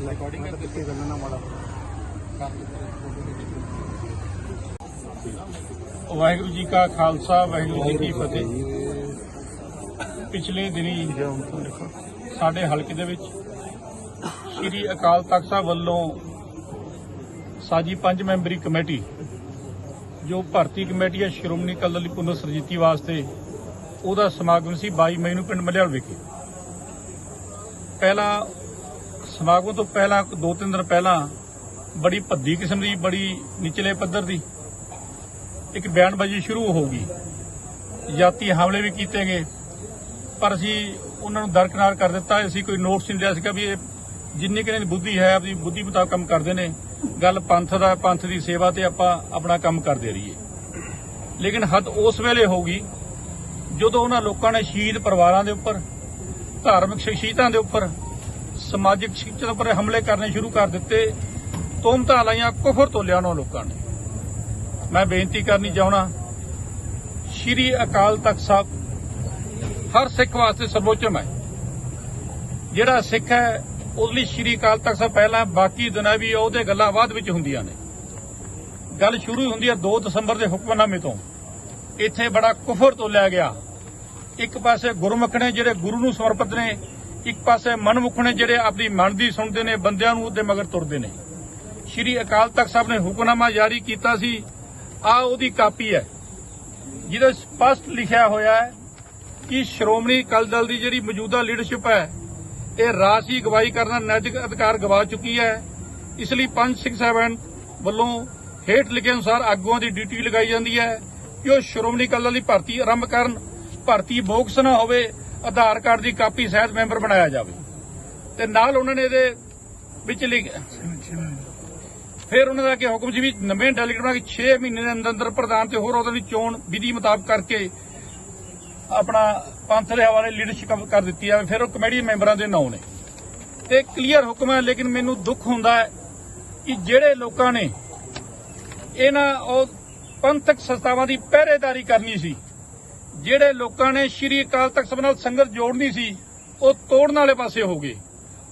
Recording ਹੈ ਕਿੱਥੇ ਕਰਨਾ ਨਾ ਮਾੜਾ ਵਾਹਿਗੁਰੂ ਜੀ ਕਾ ਖਾਲਸਾ ਵਾਹਿਗੁਰੂ ਜੀ ਕੀ ਫਤਿਹ। ਪਿਛਲੇ ਦਿਨੀ ਸਾਡੇ ਹਲਕੇ ਦੇ ਵਿੱਚ ਸ੍ਰੀ ਅਕਾਲ ਤਖਤ ਸਾਹਿਬ ਵੱਲੋਂ ਸਾਜੀ ਪੰਜ ਮੈਂਬਰੀ ਕਮੇਟੀ ਜੋ ਭਰਤੀ ਕਮੇਟੀ ਹੈ ਸ਼੍ਰੋਮਣੀ ਅਕਾਲੀ ਪੁਨਰ ਸਰਜੀਤੀ ਵਾਸਤੇ ਉਹਦਾ ਸਮਾਗਮ ਸੀ 22 ਮਈ ਨੂੰ ਪਿੰਡ ਮਲਿਆਲ ਵਿਖੇ। ਪਹਿਲਾਂ ਸਮਾਗਮ ਤੋਂ ਪਹਿਲਾਂ ਦੋ ਤਿੰਨ ਦਿਨ ਪਹਿਲਾਂ ਬੜੀ ਭੱਦੀ ਕਿਸਮ ਦੀ, ਬੜੀ ਨਿਚਲੇ ਪੱਧਰ ਦੀ ਇੱਕ ਬਿਆਨਬਾਜ਼ੀ ਸ਼ੁਰੂ ਹੋ ਗਈ। ਜਾਤੀ ਹਮਲੇ ਵੀ ਕੀਤੇ ਗਏ। ਪਰ ਅਸੀਂ ਉਹਨਾਂ ਨੂੰ ਦਰਕਨਾਰ ਕਰ ਦਿੱਤਾ। ਅਸੀਂ ਕੋਈ ਨੋਟਸ ਨਹੀਂ ਲਿਆ ਸੀਗਾ ਵੀ ਇਹ ਜਿੰਨੀ ਕਿਨੇ ਬੁੱਧੀ ਹੈ, ਆਪਣੀ ਬੁੱਧੀ ਮੁਤਾਬਕ ਕੰਮ ਕਰਦੇ ਨੇ। ਗੱਲ ਪੰਥ ਦਾ, ਪੰਥ ਦੀ ਸੇਵਾ ਤੇ ਆਪਾਂ ਆਪਣਾ ਕੰਮ ਕਰਦੇ ਰਹੀਏ। ਲੇਕਿਨ ਹੱਦ ਉਸ ਵੇਲੇ ਹੋਗੀ ਜਦੋਂ ਉਹਨਾਂ ਲੋਕਾਂ ਨੇ ਸ਼ਹੀਦ ਪਰਿਵਾਰਾਂ ਦੇ ਉੱਪਰ, ਧਾਰਮਿਕ ਸ਼ਖਸੀਅਤਾਂ ਦੇ ਉੱਪਰ ਸਮਾਜਿਕ ਸ਼ਖਸੀਅਤਾਂ ਦੇ ਉੱਪਰ ਹਮਲੇ ਕਰਨੇ ਸ਼ੁਰੂ ਕਰ ਦਿੱਤੇ, ਤੋਮਤਾ ਲਾਈਆਂ ਕੁਫਰ ਤੋਲਿਆ ਉਹਨਾਂ ਲੋਕਾਂ ਨੇ। ਮੈਂ ਬੇਨਤੀ ਕਰਨੀ ਚਾਹਣਾ ਸ਼੍ਰੀ ਅਕਾਲ ਤਖਤ ਸਾਹਿਬ, ਹਰ ਸਿੱਖ ਵਾਸਤੇ ਸਰਵੋਚਮ ਹੈ। ਜਿਹੜਾ ਸਿੱਖ ਹੈ ਉਸ ਲਈ ਸ਼੍ਰੀ ਅਕਾਲ ਤਖਤ ਸਾਹਿਬ ਪਹਿਲਾਂ, ਬਾਕੀ ਦਿਨਾਂ ਵੀ ਉਹਦੇ ਗੱਲਾਂ ਬਾਅਦ ਵਿੱਚ ਹੁੰਦੀਆਂ ਨੇ। ਗੱਲ ਸ਼ੁਰੂ ਹੁੰਦੀ ਹੈ 2 ਦਸੰਬਰ ਦੇ ਹੁਕਮਨਾਮੇ ਤੋਂ। ਇੱਥੇ ਬੜਾ ਕੁਫਰ ਤੋਲਿਆ ਗਿਆ। ਇੱਕ ਪਾਸੇ ਗੁਰਮੁਖ ਨੇ ਜਿਹੜੇ ਗੁਰੂ ਨੂੰ ਸਮਰਪਿਤ ਨੇ ਇੱਕ ਪਾਸੇ ਮਨਮੁਖ ਨੇ ਜਿਹੜੇ ਆਪਣੀ ਮਨ ਦੀ ਸੁਣਦੇ ਨੇ, ਬੰਦਿਆਂ ਨੂੰ ਉਹਦੇ ਮਗਰ ਤੁਰਦੇ ਨੇ। ਸ਼੍ਰੀ ਅਕਾਲ ਤਖਤ ਸਾਹਿਬ ਨੇ ਹੁਕਮਨਾਮਾ ਜਾਰੀ ਕੀਤਾ ਸੀ, ਆ ਉਹਦੀ ਕਾਪੀ ਹੈ, ਜਿਹਦੇ ਸਪਸ਼ਟ ਲਿਖਿਆ ਹੋਇਆ ਹੈ ਕਿ ਸ਼੍ਰੋਮਣੀ ਅਕਾਲੀ ਦਲ ਦੀ ਜਿਹੜੀ ਮੌਜੂਦਾ ਲੀਡਰਸ਼ਿਪ ਹੈ, ਇਹ ਰਾਜਸੀ ਗਵਾਹੀ ਕਰਨਾ ਨੈਤਿਕ ਅਧਿਕਾਰ ਗਵਾ ਚੁੱਕੀ ਹੈ। ਇਸ ਲਈ ਪੰਜ ਸਿੰਘ ਸਾਹਿਬਾਨ ਵੱਲੋਂ ਹੇਠ ਲਿਖੇ ਅਨੁਸਾਰ ਆਗੂਆਂ ਦੀ ਡਿਊਟੀ ਲਗਾਈ ਜਾਂਦੀ ਹੈ ਕਿ ਉਹ ਸ਼੍ਰੋਮਣੀ ਅਕਾਲੀ ਦਲ ਦੀ ਭਰਤੀ ਆਰੰਭ ਕਰਨ, ਭਰਤੀ ਬੋਕਸ ਨਾ ਹੋਵੇ ਆਧਾਰ ਕਾਰਡ ਦੀ ਕਾਪੀ ਸਹਿਤ ਮੈਂਬਰ ਬਣਾਇਆ ਜਾਵੇ। ਤੇ ਨਾਲ ਉਹਨਾਂ ਨੇ ਇਹਦੇ ਵਿੱਚ ਲਿਖ ਫਿਰ ਉਹਨਾਂ ਦਾ ਕਿ ਹੁਕਮ ਜੀ ਵੀ ਨਵੇਂ ਡੈਲੀਗੇਟ ਬਣਾ ਕੇ 6 ਮਹੀਨੇ ਦੇ ਅੰਦਰ ਅੰਦਰ ਪ੍ਰਧਾਨ ਤੇ ਹੋਰ ਉਹਦੀ ਚੋਣ ਵਿਧੀ ਮੁਤਾਬਕ ਕਰਕੇ ਆਪਣਾ ਪੰਥ ਦੇ ਹਵਾਲੇ ਲੀਡਰਸ਼ਿਪ ਕਰ ਦਿੱਤੀ ਜਾਵੇ। ਫਿਰ ਉਹ ਕਮੇਟੀ ਮੈਂਬਰਾਂ ਦੇ ਨਾਂ ਨੇ। ਤੇ ਕਲੀਅਰ ਹੁਕਮ ਹੈ, ਲੇਕਿਨ ਮੈਨੂੰ ਦੁੱਖ ਹੁੰਦਾ ਹੈ ਕਿ ਜਿਹੜੇ ਲੋਕਾਂ ਨੇ ਇਹਨਾਂ ਉਹ ਪੰਥਕ ਸੰਸਥਾਵਾਂ ਦੀ ਪਹਿਰੇਦਾਰੀ ਕਰਨੀ ਸੀ ਜਿਹੜੇ ਲੋਕਾਂ ਨੇ ਸ਼੍ਰੀ ਅਕਾਲ ਤਖਤ ਸਾਹਿਬ ਨਾਲ ਸੰਗਤ ਜੋੜਨੀ ਸੀ, ਉਹ ਤੋੜਨ ਵਾਲੇ ਪਾਸੇ ਹੋ ਗਏ।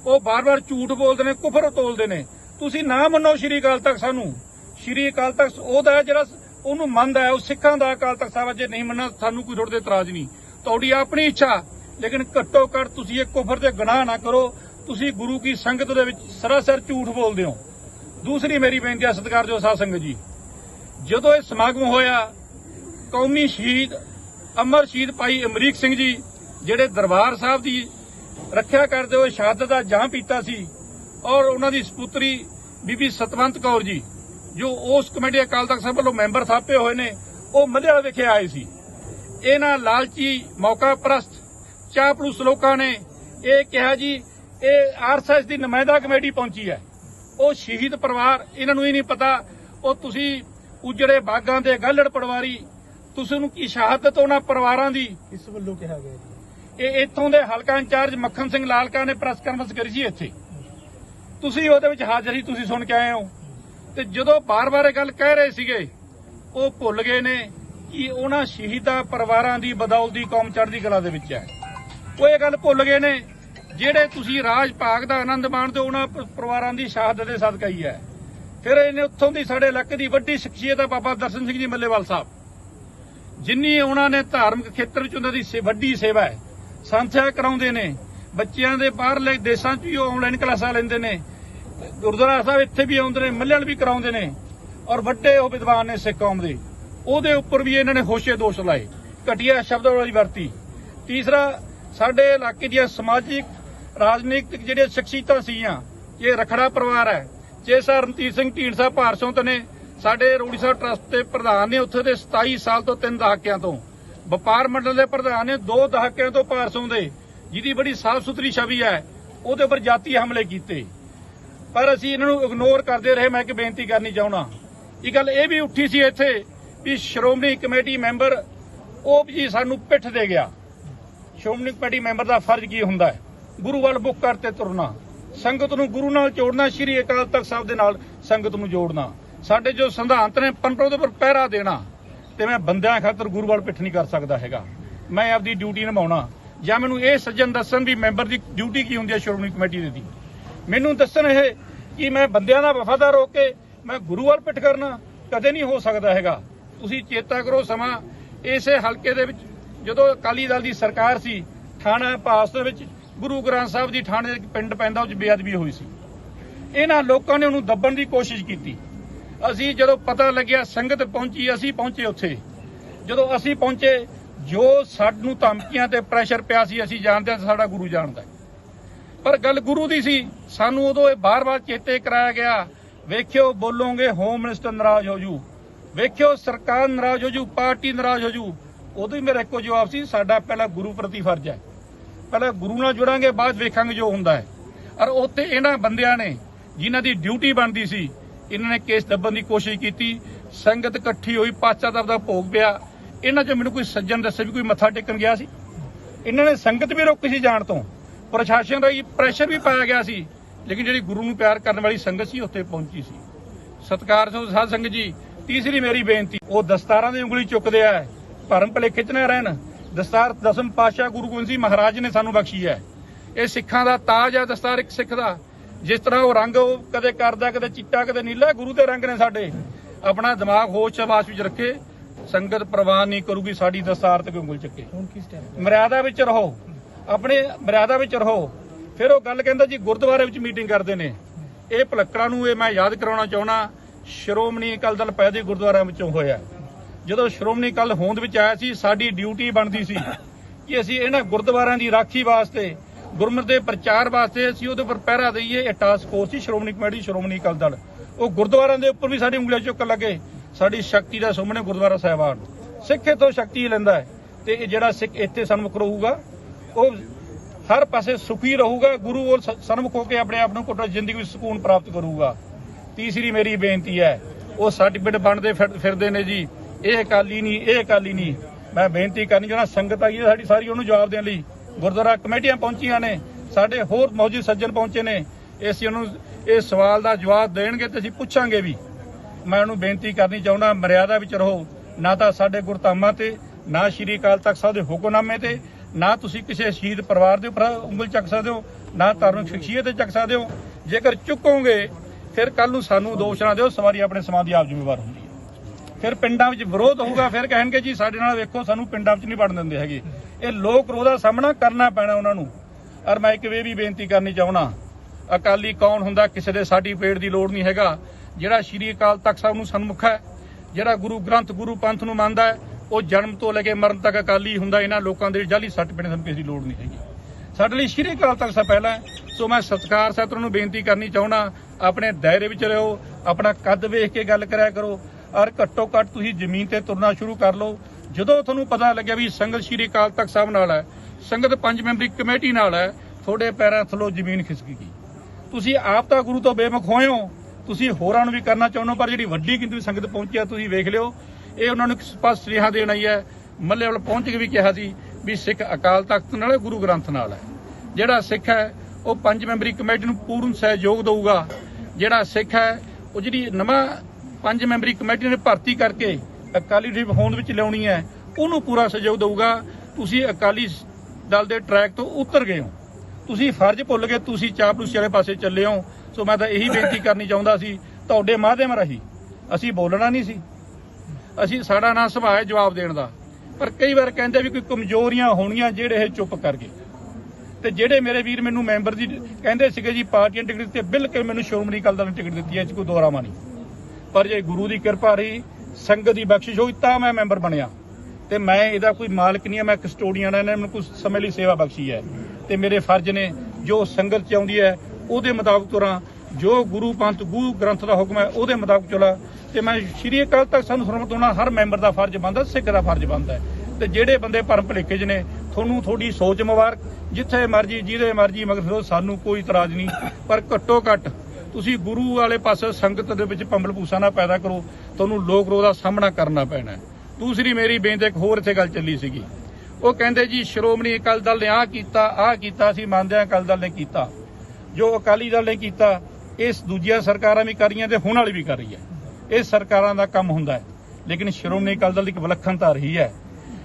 ਉਹ ਬਾਰ-ਬਾਰ ਝੂਠ ਬੋਲਦੇ ਨੇ, ਕੁਫਰ ਤੋਲਦੇ ਨੇ। ਤੁਸੀਂ ਨਾ ਮੰਨੋ ਸ਼੍ਰੀ ਅਕਾਲ ਤਖਤ ਸਾਹਿਬ ਨੂੰ। ਸ਼੍ਰੀ ਅਕਾਲ ਤਖਤ ਉਹਦਾ ਜਿਹੜਾ ਉਹਨੂੰ ਮੰਨਦਾ ਹੈ, ਉਹ ਸਿੱਖਾਂ ਦਾ ਅਕਾਲ ਤਖਤ ਸਾਹਿਬ ਹੈ। ਜੇ ਨਹੀਂ ਮੰਨਣਾ ਸਾਨੂੰ ਕੋਈ ਤੁਹਾਡੇ ਤੇ ਇਤਰਾਜ਼ ਨਹੀਂ। ਤੁਹਾਡੀ ਆਪਣੀ ਇੱਛਾ, ਲੇਕਿਨ ਘੱਟੋ ਘੱਟ ਤੁਸੀਂ ਇਹ ਕੁਫਰ ਤੇ ਗੁਨਾਹ ਨਾ ਕਰੋ। ਤੁਸੀਂ ਗੁਰੂ ਕੀ ਸੰਗਤ ਦੇ ਵਿੱਚ ਸਰਾਸਰ ਝੂਠ ਬੋਲਦੇ ਹੋ। ਦੂਸਰੀ ਮੇਰੀ ਬੇਨਤੀ ਹੈ ਸਤਿਕਾਰਯੋਗ ਸਾਧ ਸੰਗਤ ਜੀ। ਜਦੋਂ ਇਹ ਸਮਾਗਮ ਹੋਇਆ, ਕੌਮੀ ਸ਼ਹੀਦ ਅਮਰ ਸ਼ਹੀਦ ਭਾਈ ਅਮਰੀਕ ਸਿੰਘ ਜੀ, ਜਿਹੜੇ ਦਰਬਾਰ ਸਾਹਿਬ ਦੀ ਰੱਖਿਆ ਕਰਦੇ ਹੋਏ ਸ਼ਹਾਦਤ ਦਾ ਜਾਂ ਪੀਤਾ ਸੀ, ਔਰ ਉਹਨਾਂ ਦੀ ਸਪੁੱਤਰੀ ਬੀਬੀ ਸਤਵੰਤ ਕੌਰ ਜੀ, ਜੋ ਉਸ ਕਮੇਟੀ ਅਕਾਲ ਤਖਤ ਸਾਹਿਬ ਵੱਲੋਂ ਮੈਂਬਰ ਥਾਪੇ ਹੋਏ ਨੇ, ਉਹ ਮਧਿਆਲ ਵਿਖੇ ਆਏ ਸੀ। ਇਹਨਾਂ ਲਾਲਚੀ ਮੌਕਾ ਪ੍ਰਸਤ ਚਾਪਲੂਸ ਲੋਕਾਂ ਨੇ ਇਹ ਕਿਹਾ ਜੀ, ਇਹ ਆਰਐਸਐਸ ਦੀ ਨੁਮਾਇੰਦਾ ਕਮੇਟੀ ਪਹੁੰਚੀ ਹੈ। ਉਹ ਸ਼ਹੀਦ ਪਰਿਵਾਰ, ਇਹਨਾਂ ਨੂੰ ਹੀ ਨਹੀਂ ਪਤਾ, ਉਹ ਤੁਸੀਂ ਉਜੜੇ ਬਾਗਾਂ ਦੇ ਗੱਲੜ ਪਟਵਾਰੀ ਤੁਸੀਂ ਨੂੰ ਕੀ ਸ਼ਹਾਦਤ ਉਹਨਾਂ ਪਰਿਵਾਰਾਂ ਦੀ? ਇਸ ਵੱਲੋਂ ਕਿਹਾ ਗਿਆ ਜੀ। ਇਹ ਇੱਥੋਂ ਦੇ ਹਲਕਾ ਇੰਚਾਰਜ ਮੱਖਣ ਸਿੰਘ ਲਾਲਕਾ ਨੇ ਪ੍ਰੈਸ ਕਾਨਫਰੰਸ ਕਰੀ ਸੀ ਇੱਥੇ। ਤੁਸੀਂ ਉਹਦੇ ਵਿੱਚ ਹਾਜ਼ਰ ਸੀ ਤੁਸੀਂ ਸੁਣ ਕੇ ਆਏ ਹੋ। ਤੇ ਜਦੋਂ ਬਾਰ-ਬਾਰ ਇਹ ਗੱਲ ਕਹਿ ਰਹੇ ਸੀਗੇ ਉਹ ਭੁੱਲ ਗਏ ਨੇ ਕਿ ਉਹਨਾਂ ਸ਼ਹੀਦਾਂ ਪਰਿਵਾਰਾਂ ਦੀ ਬਦੌਲਤ ਦੀ ਕੌਮ ਚੜ੍ਹਦੀ ਕਲਾ ਦੇ ਵਿੱਚ ਹੈ। ਉਹ ਇਹ ਗੱਲ ਭੁੱਲ ਗਏ ਨੇ ਜਿਹੜੇ ਤੁਸੀਂ ਰਾਜ ਭਾਗ ਦਾ ਆਨੰਦ ਮਾਣਦੇ ਹੋ ਉਹਨਾਂ ਪਰਿਵਾਰਾਂ ਦੀ ਸ਼ਹਾਦਤ ਦੇ ਸਦਕਾ ਹੀ ਹੈ। ਫਿਰ ਇਹਨੇ ਉੱਥੋਂ ਦੀ ਸਾਡੇ ਇਲਾਕੇ ਦੀ ਵੱਡੀ ਸ਼ਖਸੀਅਤ ਹੈ ਬਾਬਾ ਦਰਸ਼ਨ ਸਿੰਘ ਜੀ ਮੱਲੇਵਾਲ ਸਾਹਿਬ। ਜਿੰਨੀ ਉਹਨਾਂ ਨੇ ਧਾਰਮਿਕ ਖੇਤਰ ਵਿੱਚ ਉਹਨਾਂ ਦੀ ਸੇ- ਵੱਡੀ ਸੇਵਾ ਹੈ, ਸੰਥਿਆ ਕਰਾਉਂਦੇ ਨੇ, ਬੱਚਿਆਂ ਦੇ ਬਾਹਰਲੇ ਦੇਸ਼ਾਂ 'ਚ ਵੀ ਉਹ ਆਨਲਾਈਨ ਕਲਾਸਾਂ ਲੈਂਦੇ ਨੇ, ਗੁਰਦੁਆਰਾ ਸਾਹਿਬ ਇੱਥੇ ਵੀ ਆਉਂਦੇ ਨੇ ਮੱਲਣ ਵੀ ਕਰਾਉਂਦੇ ਨੇ, ਔਰ ਵੱਡੇ ਉਹ ਵਿਦਵਾਨ ਨੇ ਸਿੱਖ ਕੌਮ ਦੇ। ਉਹਦੇ ਉੱਪਰ ਵੀ ਇਹਨਾਂ ਨੇ ਹੋਸ਼ੇ ਦੋਸ਼ ਲਾਏ, ਘਟੀਆ ਸ਼ਬਦਾਵਲੀ ਵਰਤੀ। ਤੀਸਰਾ, ਸਾਡੇ ਇਲਾਕੇ ਦੀਆਂ ਸਮਾਜਿਕ, ਰਾਜਨੀਤਿਕ ਜਿਹੜੀਆਂ ਸ਼ਖਸੀਅਤਾਂ ਸੀਆਂ ਇਹ ਰਖੜਾ ਪਰਿਵਾਰ ਹੈ, ਜੇ ਸਰ ਰਣਜੀਤ ਸਿੰਘ ਢੀਂਡਸਾ ਭਾਰਸੋਂ ਤੋਂ ਨੇ ਸਾਡੇ ਰੋੜੀ ਸਾਹਿਬ ਟਰਸਟ ਦੇ ਪ੍ਰਧਾਨ ਨੇ ਉੱਥੇ ਦੇ 27 ਸਾਲ ਤੋਂ ਤਿੰਨ ਦਹਾਕਿਆਂ ਤੋਂ। ਵਪਾਰ ਮੰਡਲ ਦੇ ਪ੍ਰਧਾਨ ਨੇ ਦੋ ਦਹਾਕਿਆਂ ਤੋਂ ਭਾਰਸੋਂ ਦੇ ਜਿਹਦੀ ਬੜੀ ਸਾਫ਼ ਸੁਥਰੀ ਛਵੀ ਹੈ, ਉਹਦੇ ਉੱਪਰ ਜਾਤੀ ਹਮਲੇ ਕੀਤੇ। ਪਰ ਅਸੀਂ ਇਹਨਾਂ ਨੂੰ ਇਗਨੋਰ ਕਰਦੇ ਰਹੇ, ਮੈਂ ਇੱਕ ਬੇਨਤੀ ਕਰਨੀ ਚਾਹੁੰਦਾ। ਇਹ ਗੱਲ ਇਹ ਵੀ ਉੱਠੀ ਸੀ ਇੱਥੇ ਵੀ ਸ਼੍ਰੋਮਣੀ ਕਮੇਟੀ ਮੈਂਬਰ, ਉਹ ਜੀ ਸਾਨੂੰ ਪਿੱਠ ਦੇ ਗਿਆ। ਸ਼੍ਰੋਮਣੀ ਕਮੇਟੀ ਮੈਂਬਰ ਦਾ ਫਰਜ਼ ਕੀ ਹੁੰਦਾ ਹੈ? ਗੁਰੂ ਵੱਲ ਬੁੱਕ ਕਰਤੇ ਤੁਰਨਾ। ਸੰਗਤ ਨੂੰ ਗੁਰੂ ਨਾਲ ਜੋੜਨਾ, ਸ਼੍ਰੀ ਅਕਾਲ ਤਖਤ ਸਾਹਿਬ ਦੇ ਨਾਲ ਸੰਗਤ ਨੂੰ ਜੋੜਨਾ। ਸਾਡੇ ਜੋ ਸਿਧਾਂਤ ਨੇ ਪਰੰਪਰਾ ਦੇ ਉੱਪਰ ਪਹਿਰਾ ਦੇਣਾ, ਤੇ ਮੈਂ ਬੰਦਿਆਂ ਖਾਤਰ ਗੁਰੂ ਵੱਲ ਪਿੱਠ ਨਹੀਂ ਕਰ ਸਕਦਾ ਹੈਗਾ। ਮੈਂ ਆਪਦੀ ਡਿਊਟੀ ਨਿਭਾਉਣਾ। ਜਾਂ ਮੈਨੂੰ ਇਹ ਸੱਜਣ ਦੱਸਣ ਵੀ ਮੈਂਬਰ ਦੀ ਡਿਊਟੀ ਕੀ ਹੁੰਦੀ ਹੈ, ਸ਼੍ਰੋਮਣੀ ਕਮੇਟੀ ਦੀ। ਮੈਨੂੰ ਦੱਸਣ ਇਹ ਕਿ ਮੈਂ ਬੰਦਿਆਂ ਦਾ ਵਫਾਦਾਰ ਹੋ ਕੇ ਮੈਂ ਗੁਰੂ ਵੱਲ ਪਿੱਠ ਕਰਨਾ ਕਦੇ ਨਹੀਂ ਹੋ ਸਕਦਾ ਹੈਗਾ। ਤੁਸੀਂ ਚੇਤਾ ਕਰੋ ਸਮਾਂ, ਇਸੇ ਹਲਕੇ ਦੇ ਵਿੱਚ ਜਦੋਂ ਅਕਾਲੀ ਦਲ ਦੀ ਸਰਕਾਰ ਸੀ, ਥਾਣਾ ਪਾਸ ਦੇ ਵਿੱਚ ਗੁਰੂ ਗ੍ਰੰਥ ਸਾਹਿਬ ਦੀ ਥਾਣੇ ਦੇ ਪਿੰਡ ਪੈਂਦਾ, ਉਹ 'ਚ ਬੇਅਦਬੀ ਹੋਈ ਸੀ। ਇਹਨਾਂ ਲੋਕਾਂ ਨੇ ਉਹਨੂੰ ਦੱਬਣ ਦੀ ਕੋਸ਼ਿਸ਼ ਕੀਤੀ। ਅਸੀਂ ਜਦੋਂ ਪਤਾ ਲੱਗਿਆ ਸੰਗਤ ਪਹੁੰਚੀ, ਅਸੀਂ ਪਹੁੰਚੇ ਉੱਥੇ। ਜਦੋਂ ਅਸੀਂ ਪਹੁੰਚੇ, ਜੋ ਸਾਨੂੰ ਧਮਕੀਆਂ ਤੇ ਪ੍ਰੈਸ਼ਰ ਪਿਆ ਸੀ, ਅਸੀਂ ਜਾਣਦੇ ਹਾਂ ਸਾਡਾ ਗੁਰੂ ਜਾਣਦਾ ਪਰ ਗੱਲ ਗੁਰੂ ਦੀ ਸੀ। ਸਾਨੂੰ ਉਦੋਂ ਇਹ ਬਾਰ-ਬਾਰ ਚੇਤੇ ਕਰਾਇਆ ਗਿਆ, ਵੇਖਿਓ, ਬੋਲੋਗੇ ਹੋਮ ਮਿਨਿਸਟਰ ਨਾਰਾਜ਼ ਹੋ ਜੂ। ਵੇਖਿਓ, ਸਰਕਾਰ ਨਾਰਾਜ਼ ਹੋ ਜੂ, ਪਾਰਟੀ ਨਾਰਾਜ਼ ਹੋ ਜੂ। ਉਦੋਂ ਹੀ ਮੇਰਾ ਇੱਕੋ ਜਵਾਬ ਸੀ, ਸਾਡਾ ਪਹਿਲਾ ਗੁਰੂ ਪ੍ਰਤੀ ਫਰਜ਼ ਹੈ। ਪਹਿਲਾਂ ਗੁਰੂ ਨਾਲ ਜੁੜਾਂਗੇ, ਬਾਅਦ ਵੇਖਾਂਗੇ ਜੋ ਹੁੰਦਾ ਹੈ। ਔਰ ਉੱਥੇ ਇਹਨਾਂ ਬੰਦਿਆਂ ਨੇ, ਜਿਨ੍ਹਾਂ ਦੀ ਡਿਊਟੀ ਬਣਦੀ ਸੀ ਇਹਨਾਂ ਨੇ ਕੇਸ ਦੱਬਣ ਦੀ ਕੋਸ਼ਿਸ਼ ਕੀਤੀ, ਸੰਗਤ ਇਕੱਠੀ ਹੋਈ, ਪਾਚਾ ਦਾ ਭੋਗ ਪਿਆ। ਇਹਨਾਂ ਚੋਂ ਮੈਨੂੰ ਕੋਈ ਸੱਜਣ ਦੱਸੇ ਵੀ ਕੋਈ ਮੱਥਾ ਟੇਕਣ ਗਿਆ ਸੀ। ਇਹਨਾਂ ਨੇ ਸੰਗਤ ਵੀ ਰੋਕੀ ਸੀ ਜਾਣ ਤੋਂ। ਪ੍ਰਸ਼ਾਸਨ ਦਾ ਪ੍ਰੈਸ਼ਰ ਵੀ ਪਾਇਆ ਗਿਆ ਸੀ। ਲੇਕਿਨ ਜਿਹੜੀ ਗੁਰੂ ਨੂੰ ਪਿਆਰ ਕਰਨ ਵਾਲੀ ਸੰਗਤ ਸੀ, ਉੱਥੇ ਪਹੁੰਚੀ ਸੀ। ਸਤਿਕਾਰਯੋਗ ਸਾਧ ਸੰਗਤ ਜੀ, ਤੀਸਰੀ ਮੇਰੀ ਬੇਨਤੀ, ਉਹ ਦਸਤਾਰਾਂ ਦੀ ਉਂਗਲੀ ਚੁੱਕਦੇ ਆ। ਭਰਮ ਭਲੇਖੇ ਚ ਨਾ ਰਹਿਣ। ਦਸਤਾਰ ਦਸਮ ਪਾਤਸ਼ਾਹ ਗੁਰੂ ਗੋਬਿੰਦ ਸਿੰਘ ਮਹਾਰਾਜ ਨੇ ਸਾਨੂੰ ਬਖਸ਼ੀ ਹੈ। ਇਹ ਸਿੱਖਾਂ ਦਾ ਤਾਜ ਹੈ ਦਸਤਾਰ ਇੱਕ ਸਿੱਖ ਦਾ। ਜਿਸ ਤਰ੍ਹਾਂ ਉਹ ਰੰਗ ਉਹ ਕਦੇ ਕਰਦਾ ਕਦੇ ਚਿੱਟਾ ਕਦੇ ਨੀਲਾ ਗੁਰੂ ਦੇ ਰੰਗ ਨੇ ਸਾਡੇ। ਆਪਣਾ ਦਿਮਾਗ ਹੋਸ਼ ਹਵਾਸ ਵਿੱਚ ਰੱਖੇ ਸੰਗਤ ਪ੍ਰਵਾਨ ਨਹੀਂ ਕਰੂਗੀ ਸਾਡੀ ਦਸਤਾਰ ਤੇ ਕੋਈ ਉਂਗਲ ਚੱਕੇ। ਹੁਣ ਕਿਸ ਟਾਈਮ ਮਰਿਆਦਾ ਵਿੱਚ ਰਹੋ ਆਪਣੇ ਮਰਿਆਦਾ ਵਿੱਚ ਰਹੋ। ਫਿਰ ਉਹ ਗੱਲ ਕਹਿੰਦਾ ਜੀ ਗੁਰਦੁਆਰੇ ਵਿੱਚ ਮੀਟਿੰਗ ਕਰਦੇ ਨੇ। ਇਹ ਭਲੱਕੜਾਂ ਨੂੰ ਇਹ ਮੈਂ ਯਾਦ ਕਰਾਉਣਾ ਚਾਹਣਾ ਸ਼੍ਰੋਮਣੀ ਅਕਾਲੀ ਦਲ ਪੈਦੇ ਗੁਰਦੁਆਰਿਆਂ ਵਿੱਚੋਂ ਹੋਇਆ। ਜਦੋਂ ਸ਼੍ਰੋਮਣੀ ਅਕਾਲੀ ਹੋਂਦ ਵਿੱਚ ਆਇਆ ਸੀ ਸਾਡੀ ਡਿਊਟੀ ਬਣਦੀ ਸੀ ਕਿ ਅਸੀਂ ਇਹਨਾਂ ਗੁਰਦੁਆਰਿਆਂ ਦੀ ਰਾਖੀ ਵਾਸਤੇ ਗੁਰਮਤ ਦੇ ਪ੍ਰਚਾਰ ਵਾਸਤੇ ਅਸੀਂ ਉਹਦੇ ਉੱਪਰ ਪਹਿਰਾ ਦਈਏ, ਇਹ ਟਾਸਕ ਫੋਰਸ ਸੀ, ਸ਼੍ਰੋਮਣੀ ਕਮੇਟੀ, ਸ਼੍ਰੋਮਣੀ ਅਕਾਲੀ ਦਲ। ਉਹ ਗੁਰਦੁਆਰਿਆਂ ਦੇ ਉੱਪਰ ਵੀ ਸਾਡੀ ਉਂਗਲੀਆਂ ਚੁੱਕ ਲੱਗੇ। ਸਾਡੀ ਸ਼ਕਤੀ ਦਾ ਸੁਮਣੇ ਗੁਰਦੁਆਰਾ ਸਾਹਿਬਾਨ ਸਿੱਖ ਤੋਂ ਸ਼ਕਤੀ ਲੈਂਦਾ ਹੈ ਤੇ ਇਹ ਜਿਹੜਾ ਸਿੱਖ ਇੱਥੇ ਸਨਮੁਖ ਰਹੂਗਾ, ਉਹ ਹਰ ਪਾਸੇ ਸੁਖੀ ਰਹੂਗਾ, ਗੁਰੂ ਔਰ ਸਨਮੁਖ ਹੋ ਕੇ ਆਪਣੇ ਆਪ ਨੂੰ ਕੋਟਾ ਜ਼ਿੰਦਗੀ ਵਿੱਚ ਸਕੂਨ ਪ੍ਰਾਪਤ ਕਰੂਗਾ। ਤੀਸਰੀ ਮੇਰੀ ਬੇਨਤੀ ਹੈ, ਉਹ ਸਰਟੀਫਿਕੇਟ ਬਣਦੇ ਫਿਰਦੇ ਨੇ ਜੀ। ਇਹ ਅਕਾਲੀ ਨਹੀਂ, ਇਹ ਅਕਾਲੀ ਨਹੀਂ। ਮੈਂ ਬੇਨਤੀ ਕਰਨੀ ਚਾਹੁੰਦਾ, ਸੰਗਤ ਆਈ ਹੈ ਸਾਡੀ ਸਾਰੀ, ਉਹਨੂੰ ਜਵਾਬ ਦੇਣ ਲਈ। ਗੁਰਦੁਆਰਾ ਕਮੇਟੀਆਂ ਪਹੁੰਚੀਆਂ ਨੇ, ਸਾਡੇ ਹੋਰ ਮੌਜੂਦ ਸੱਜਣ ਪਹੁੰਚੇ ਨੇ ਅਸੀਂ ਉਹਨੂੰ ਇਹ ਸਵਾਲ ਦਾ ਜਵਾਬ ਦੇਣਗੇ ਤੇ ਅਸੀਂ ਪੁੱਛਾਂਗੇ ਵੀ। ਮੈਂ ਉਹਨੂੰ ਬੇਨਤੀ ਕਰਨੀ ਚਾਹੁੰਦਾ, ਮਰਿਆਦਾ ਵਿੱਚ ਰਹੋ, ਨਾ ਤਾਂ ਸਾਡੇ ਗੁਰਧਾਮਾਂ ਤੇ, ਨਾ ਸ਼੍ਰੀ ਅਕਾਲ ਤਖਤ ਸਾਹਿਬ ਦੇ ਹੁਕਮਨਾਮੇ ਤੇ, ਨਾ ਤੁਸੀਂ ਕਿਸੇ ਸ਼ਹੀਦ ਪਰਿਵਾਰ ਦੇ ਉੱਪਰ ਉਂਗਲ ਚੱਕ ਸਕਦੇ ਹੋ, ਨਾ ਧਾਰਮਿਕ ਸ਼ਖਸੀਅਤ ਤੇ ਚੱਕ ਸਕਦੇ ਹੋ। ਜੇਕਰ ਚੁੱਕੋਗੇ, ਫਿਰ ਕੱਲ ਨੂੰ ਸਾਨੂੰ ਦੋਸ਼ ਨਾ ਦਿਓ, ਸਵਾਰੀ ਆਪਣੇ ਸਮਾਜ ਦੀ ਆਪ ਜ਼ਿੰਮੇਵਾਰ ਹੁੰਦੀ ਹੈ। ਫਿਰ ਪਿੰਡਾਂ ਵਿੱਚ ਵਿਰੋਧ ਹੋਊਗਾ, ਫਿਰ ਕਹਿਣਗੇ ਜੀ, ਸਾਡੇ ਨਾਲ ਵੇਖੋ, ਸਾਨੂੰ ਪਿੰਡਾਂ ਵਿੱਚ ਨਹੀਂ ਵੜਨ ਦਿੰਦੇ ਹੈਗੇ। ਇਹ ਲੋਕ ਰੋਹ ਦਾ ਸਾਹਮਣਾ ਕਰਨਾ ਪੈਣਾ ਉਹਨਾਂ ਨੂੰ। ਔਰ ਮੈਂ ਇੱਕ ਇਹ ਵੀ ਬੇਨਤੀ ਕਰਨੀ ਚਾਹੁੰਦਾ, ਅਕਾਲੀ ਕੌਣ ਹੁੰਦਾ ਕਿਸੇ ਦੇ ਸਰਟੀਫਿਕੇਟ ਦੀ ਲੋੜ ਨਹੀਂ ਹੈਗਾ। ਜਿਹੜਾ ਸ਼੍ਰੀ ਅਕਾਲ ਤਖਤ ਸਾਹਿਬ ਨੂੰ ਸਨਮੁਖ ਹੈ, ਜਿਹੜਾ ਗੁਰੂ ਗ੍ਰੰਥ, ਗੁਰੂ ਪੰਥ ਨੂੰ ਮੰਨਦਾ ਹੈ, ਉਹ ਜਨਮ ਤੋਂ ਲੈ ਕੇ ਮਰਨ ਤੱਕ ਅਕਾਲੀ ਹੁੰਦਾ, ਇਹਨਾਂ ਲੋਕਾਂ ਦੇ ਜਾਲੀ ਸਰਟੀਫਿਕੇਟ ਸਾਨੂੰ ਕਿਸੇ ਦੀ ਲੋੜ ਨਹੀਂ ਹੈਗੀ। ਸਾਡੇ ਲਈ ਸ਼੍ਰੀ ਅਕਾਲ ਤਖਤ ਸਾਹਿਬ ਪਹਿਲਾਂ ਸੋ ਮੈਂ ਸਤਿਕਾਰ ਸਹਿਤ ਨੂੰ ਬੇਨਤੀ ਕਰਨੀ ਚਾਹੁੰਦਾ, ਆਪਣੇ ਦਾਇਰੇ ਵਿੱਚ ਰਹੋ, ਆਪਣਾ ਕੱਦ ਵੇਖ ਕੇ ਗੱਲ ਕਰਿਆ ਕਰੋ, ਔਰ ਘੱਟੋ ਘੱਟ ਤੁਸੀਂ ਜ਼ਮੀਨ ਤੇ ਤੁਰਨਾ ਸ਼ੁਰੂ ਕਰ ਲਓ। ਜਦੋਂ ਤੁਹਾਨੂੰ ਪਤਾ ਲੱਗਿਆ ਵੀ ਸੰਗਤ ਸ਼੍ਰੀ ਅਕਾਲ ਤਖਤ ਸਾਹਿਬ ਨਾਲ ਹੈ, ਸੰਗਤ ਪੰਜ ਮੈਂਬਰੀ ਕਮੇਟੀ ਨਾਲ ਹੈ, ਤੁਹਾਡੇ ਪੈਰਾਂ ਥੱਲੋਂ ਜ਼ਮੀਨ ਖਿਸਕ ਗਈ। ਤੁਸੀਂ ਆਪ ਤਾਂ ਗੁਰੂ ਤੋਂ ਬੇਮੁਖ ਹੋਏ ਹੋ, ਤੁਸੀਂ ਹੋਰਾਂ ਨੂੰ ਵੀ ਕਰਨਾ ਚਾਹੁੰਦੇ ਹੋ, ਪਰ ਜਿਹੜੀ ਵੱਡੀ ਗਿਣਤੀ ਸੰਗਤ ਪਹੁੰਚਿਆ ਤੁਸੀਂ ਵੇਖ ਲਿਓ, ਇਹ ਉਹਨਾਂ ਨੂੰ ਇੱਕ ਸਪਸ਼ਟ ਸੁਨੇਹਾ ਦੇਣ ਆਈ ਹੈ। ਮੱਲੇ ਵਾਲ ਪਹੁੰਚ ਕੇ ਵੀ ਕਿਹਾ ਸੀ ਵੀ ਸਿੱਖ ਅਕਾਲ ਤਖਤ ਨਾਲ ਗੁਰੂ ਗ੍ਰੰਥ ਨਾਲ ਹੈ। ਜਿਹੜਾ ਸਿੱਖ ਹੈ, ਉਹ ਪੰਜ ਮੈਂਬਰੀ ਕਮੇਟੀ ਨੂੰ ਪੂਰਨ ਸਹਿਯੋਗ ਦਊਗਾ। ਜਿਹੜਾ ਸਿੱਖ ਹੈ, ਉਹ ਜਿਹੜੀ ਨਵਾਂ ਪੰਜ ਮੈਂਬਰੀ ਕਮੇਟੀ ਨੇ ਭਰਤੀ ਕਰਕੇ ਅਕਾਲੀ ਲੀਡਰ ਹੋਂਦ ਵਿੱਚ ਲਿਆਉਣੀ ਹੈ ਉਹਨੂੰ ਪੂਰਾ ਸਹਿਯੋਗ ਦਊਗਾ। ਤੁਸੀਂ ਅਕਾਲੀ ਦਲ ਦੇ ਟਰੈਕ ਤੋਂ ਉਤਰ ਗਏ ਹੋ। ਤੁਸੀਂ ਫਰਜ਼ ਭੁੱਲ ਗਏ, ਤੁਸੀਂ ਚਾਪਲੂਸੀ ਵਾਲੇ ਪਾਸੇ ਚੱਲੇ ਹੋ। ਸੋ ਮੈਂ ਤਾਂ ਇਹੀ ਬੇਨਤੀ ਕਰਨੀ ਚਾਹੁੰਦਾ ਸੀ, ਤੁਹਾਡੇ ਮਾਧਿਅਮ ਰਾਹੀਂ। ਅਸੀਂ ਬੋਲਣਾ ਨਹੀਂ ਸੀ। ਅਸੀਂ ਸਾਡਾ ਨਾਂ ਸੁਭਾਅ ਜਵਾਬ ਦੇਣ ਦਾ। ਪਰ ਕਈ ਵਾਰ ਕਹਿੰਦੇ ਵੀ ਕੋਈ ਕਮਜ਼ੋਰੀਆਂ ਹੋਣੀਆਂ ਜਿਹੜੇ ਇਹ ਚੁੱਪ ਕਰ ਗਏ। ਤੇ ਜਿਹੜੇ ਮੇਰੇ ਵੀਰ ਮੈਨੂੰ ਮੈਂਬਰ ਜੀ ਕਹਿੰਦੇ ਸੀਗੇ ਜੀ, ਪਾਰਟੀਆਂ ਟਿਕਟ ਦਿੱਤੀ ਬਿਲਕੁਲ ਮੈਨੂੰ ਸ਼੍ਰੋਮਣੀ ਅਕਾਲੀ ਦਲ ਨੇ ਟਿਕਟ ਦਿੱਤੀ ਹੈ ਇਹ 'ਚ ਕੋਈ ਦੋਰਾਮਾ ਨਹੀਂ ਪਰ ਜੇ ਗੁਰੂ ਦੀ ਕਿਰਪਾ ਰਹੀ, ਸੰਗਤ ਦੀ ਬਖਸ਼ਿਸ਼ ਹੋਈ, ਤਾਂ ਮੈਂ ਮੈਂਬਰ ਬਣਿਆ। ਤੇ ਮੈਂ ਇਹਦਾ ਕੋਈ ਮਾਲਕ ਨਹੀਂ ਹਾਂ ਮੈਂ ਕਸਟੋਡੀਅਨ ਹਾਂ ਇਹਨੇ ਮੈਨੂੰ ਕੁਝ ਸਮੇਂ ਲਈ ਸੇਵਾ ਬਖਸ਼ੀ ਹੈ। ਤੇ ਮੇਰੇ ਫਰਜ਼ ਨੇ ਜੋ ਸੰਗਤ ਚ ਆਉਂਦੀ ਹੈ, ਉਹਦੇ ਮੁਤਾਬਕ ਤੁਰਾਂ। ਜੋ ਗੁਰੂ ਪੰਥ, ਗੁਰੂ ਗ੍ਰੰਥ ਦਾ ਹੁਕਮ ਹੈ, ਉਹਦੇ ਮੁਤਾਬਕ ਚਲਾ। ਤੇ ਮੈਂ ਸ਼੍ਰੀ ਅਕਾਲ ਤੱਕ ਸਾਨੂੰ ਸਰਮਤ ਹੋਣਾ ਹਰ ਮੈਂਬਰ ਦਾ ਫਰਜ਼ ਬਣਦਾ, ਸਿੱਖ ਦਾ ਫਰਜ਼ ਬਣਦਾ ਹੈ। ਤੇ ਜਿਹੜੇ ਬੰਦੇ ਭਰਮ ਭਲੇਖੇ ਚ ਨੇ, ਤੁਹਾਨੂੰ ਤੁਹਾਡੀ ਸੋਚ ਮੁਬਾਰਕ, ਜਿੱਥੇ ਮਰਜ਼ੀ, ਜਿਹਦੇ ਮਰਜ਼ੀ, ਮਗਰ ਫਿਰੋ, ਸਾਨੂੰ ਕੋਈ ਇਤਰਾਜ਼ ਨਹੀਂ। ਪਰ ਘੱਟੋ ਘੱਟ ਤੁਸੀਂ ਗੁਰੂ ਵਾਲੇ ਪਾਸੇ ਸੰਗਤ ਦੇ ਵਿੱਚ ਪੰਬਲ ਪੂਸਾ ਨਾ ਪੈਦਾ ਕਰੋ। ਤੁਹਾਨੂੰ ਲੋਕ ਰੋਹ ਦਾ ਸਾਹਮਣਾ ਕਰਨਾ ਪੈਣਾ ਦੂਸਰੀ ਮੇਰੀ ਬੇਨਤੀ, ਇੱਕ ਹੋਰ ਇੱਥੇ ਗੱਲ ਚੱਲੀ ਸੀਗੀ। ਉਹ ਕਹਿੰਦੇ ਜੀ, ਸ਼੍ਰੋਮਣੀ ਅਕਾਲੀ ਦਲ ਨੇ ਆਹ ਕੀਤਾ ਆਹ ਕੀਤਾ ਸੀ ਮੰਨਦੇ ਹਾਂ ਅਕਾਲੀ ਦਲ ਨੇ ਕੀਤਾ। ਜੋ ਅਕਾਲੀ ਦਲ ਨੇ ਕੀਤਾ, ਇਸ ਦੂਜੀਆਂ ਸਰਕਾਰਾਂ ਵੀ ਕਰ ਰਹੀਆਂ ਤੇ ਹੁਣ ਵਾਲੀ ਵੀ ਕਰ ਰਹੀ ਹੈ। ਇਹ ਸਰਕਾਰਾਂ ਦਾ ਕੰਮ ਹੁੰਦਾ ਹੈ। ਲੇਕਿਨ ਸ਼੍ਰੋਮਣੀ ਅਕਾਲੀ ਦਲ ਦੀ ਇੱਕ ਵਿਲੱਖਣਤਾ ਰਹੀ ਹੈ।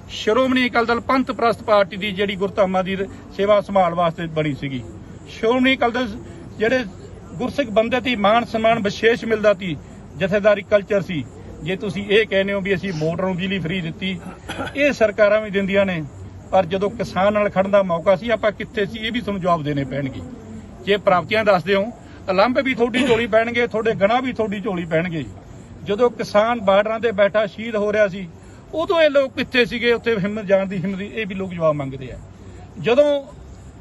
ਸ਼੍ਰੋਮਣੀ ਅਕਾਲੀ ਦਲ ਪੰਥ ਪ੍ਰਸਤ ਪਾਰਟੀ ਦੀ ਜਿਹੜੀ ਗੁਰਧਾਮਾਂ ਦੀ ਸੇਵਾ ਸੰਭਾਲ ਵਾਸਤੇ ਬਣੀ ਸੀਗੀ। ਸ਼੍ਰੋਮਣੀ ਅਕਾਲੀ ਦਲ ਜਿਹੜੇ ਗੁਰਸਿੱਖ ਬੰਦੇ ਦੀ ਮਾਨ ਸਨਮਾਨ ਵਿਸ਼ੇਸ਼ ਮਿਲਦਾ ਸੀ। ਜਥੇਦਾਰੀ ਕਲਚਰ ਸੀ। ਜੇ ਤੁਸੀਂ ਇਹ ਕਹਿੰਦੇ ਹੋ ਵੀ ਅਸੀਂ ਮੋਟਰ ਨੂੰ ਬਿਜਲੀ ਫ੍ਰੀ ਦਿੱਤੀ, ਇਹ ਸਰਕਾਰਾਂ ਵੀ ਦਿੰਦੀਆਂ ਨੇ। ਪਰ ਜਦੋਂ ਕਿਸਾਨ ਨਾਲ ਖੜਨ ਦਾ ਮੌਕਾ ਸੀ, ਆਪਾਂ ਕਿੱਥੇ ਸੀ, ਇਹ ਵੀ ਤੁਹਾਨੂੰ ਜਵਾਬ ਦੇਣੇ ਪੈਣਗੇ। ਜੇ ਪ੍ਰਾਪਤੀਆਂ ਦੱਸਦੇ ਹੋ, ਅਲੰਬ ਵੀ ਤੁਹਾਡੀ ਝੋਲੀ ਪੈਣਗੇ, ਤੁਹਾਡੇ ਗਣਾ ਵੀ ਤੁਹਾਡੀ ਝੋਲੀ ਪੈਣਗੇ। ਜਦੋਂ ਕਿਸਾਨ ਬਾਰਡਰਾਂ ਤੇ ਬੈਠਾ, ਸ਼ਹੀਦ ਹੋ ਰਿਹਾ ਸੀ, ਉਦੋਂ ਇਹ ਲੋਕ ਕਿੱਥੇ ਸੀਗੇ, ਉੱਥੇ ਹਿੰਮਤ ਜਾਣ ਦੀ ਹਿੰਮਤ ਇਹ ਵੀ ਲੋਕ ਜਵਾਬ ਮੰਗਦੇ ਆ। ਜਦੋਂ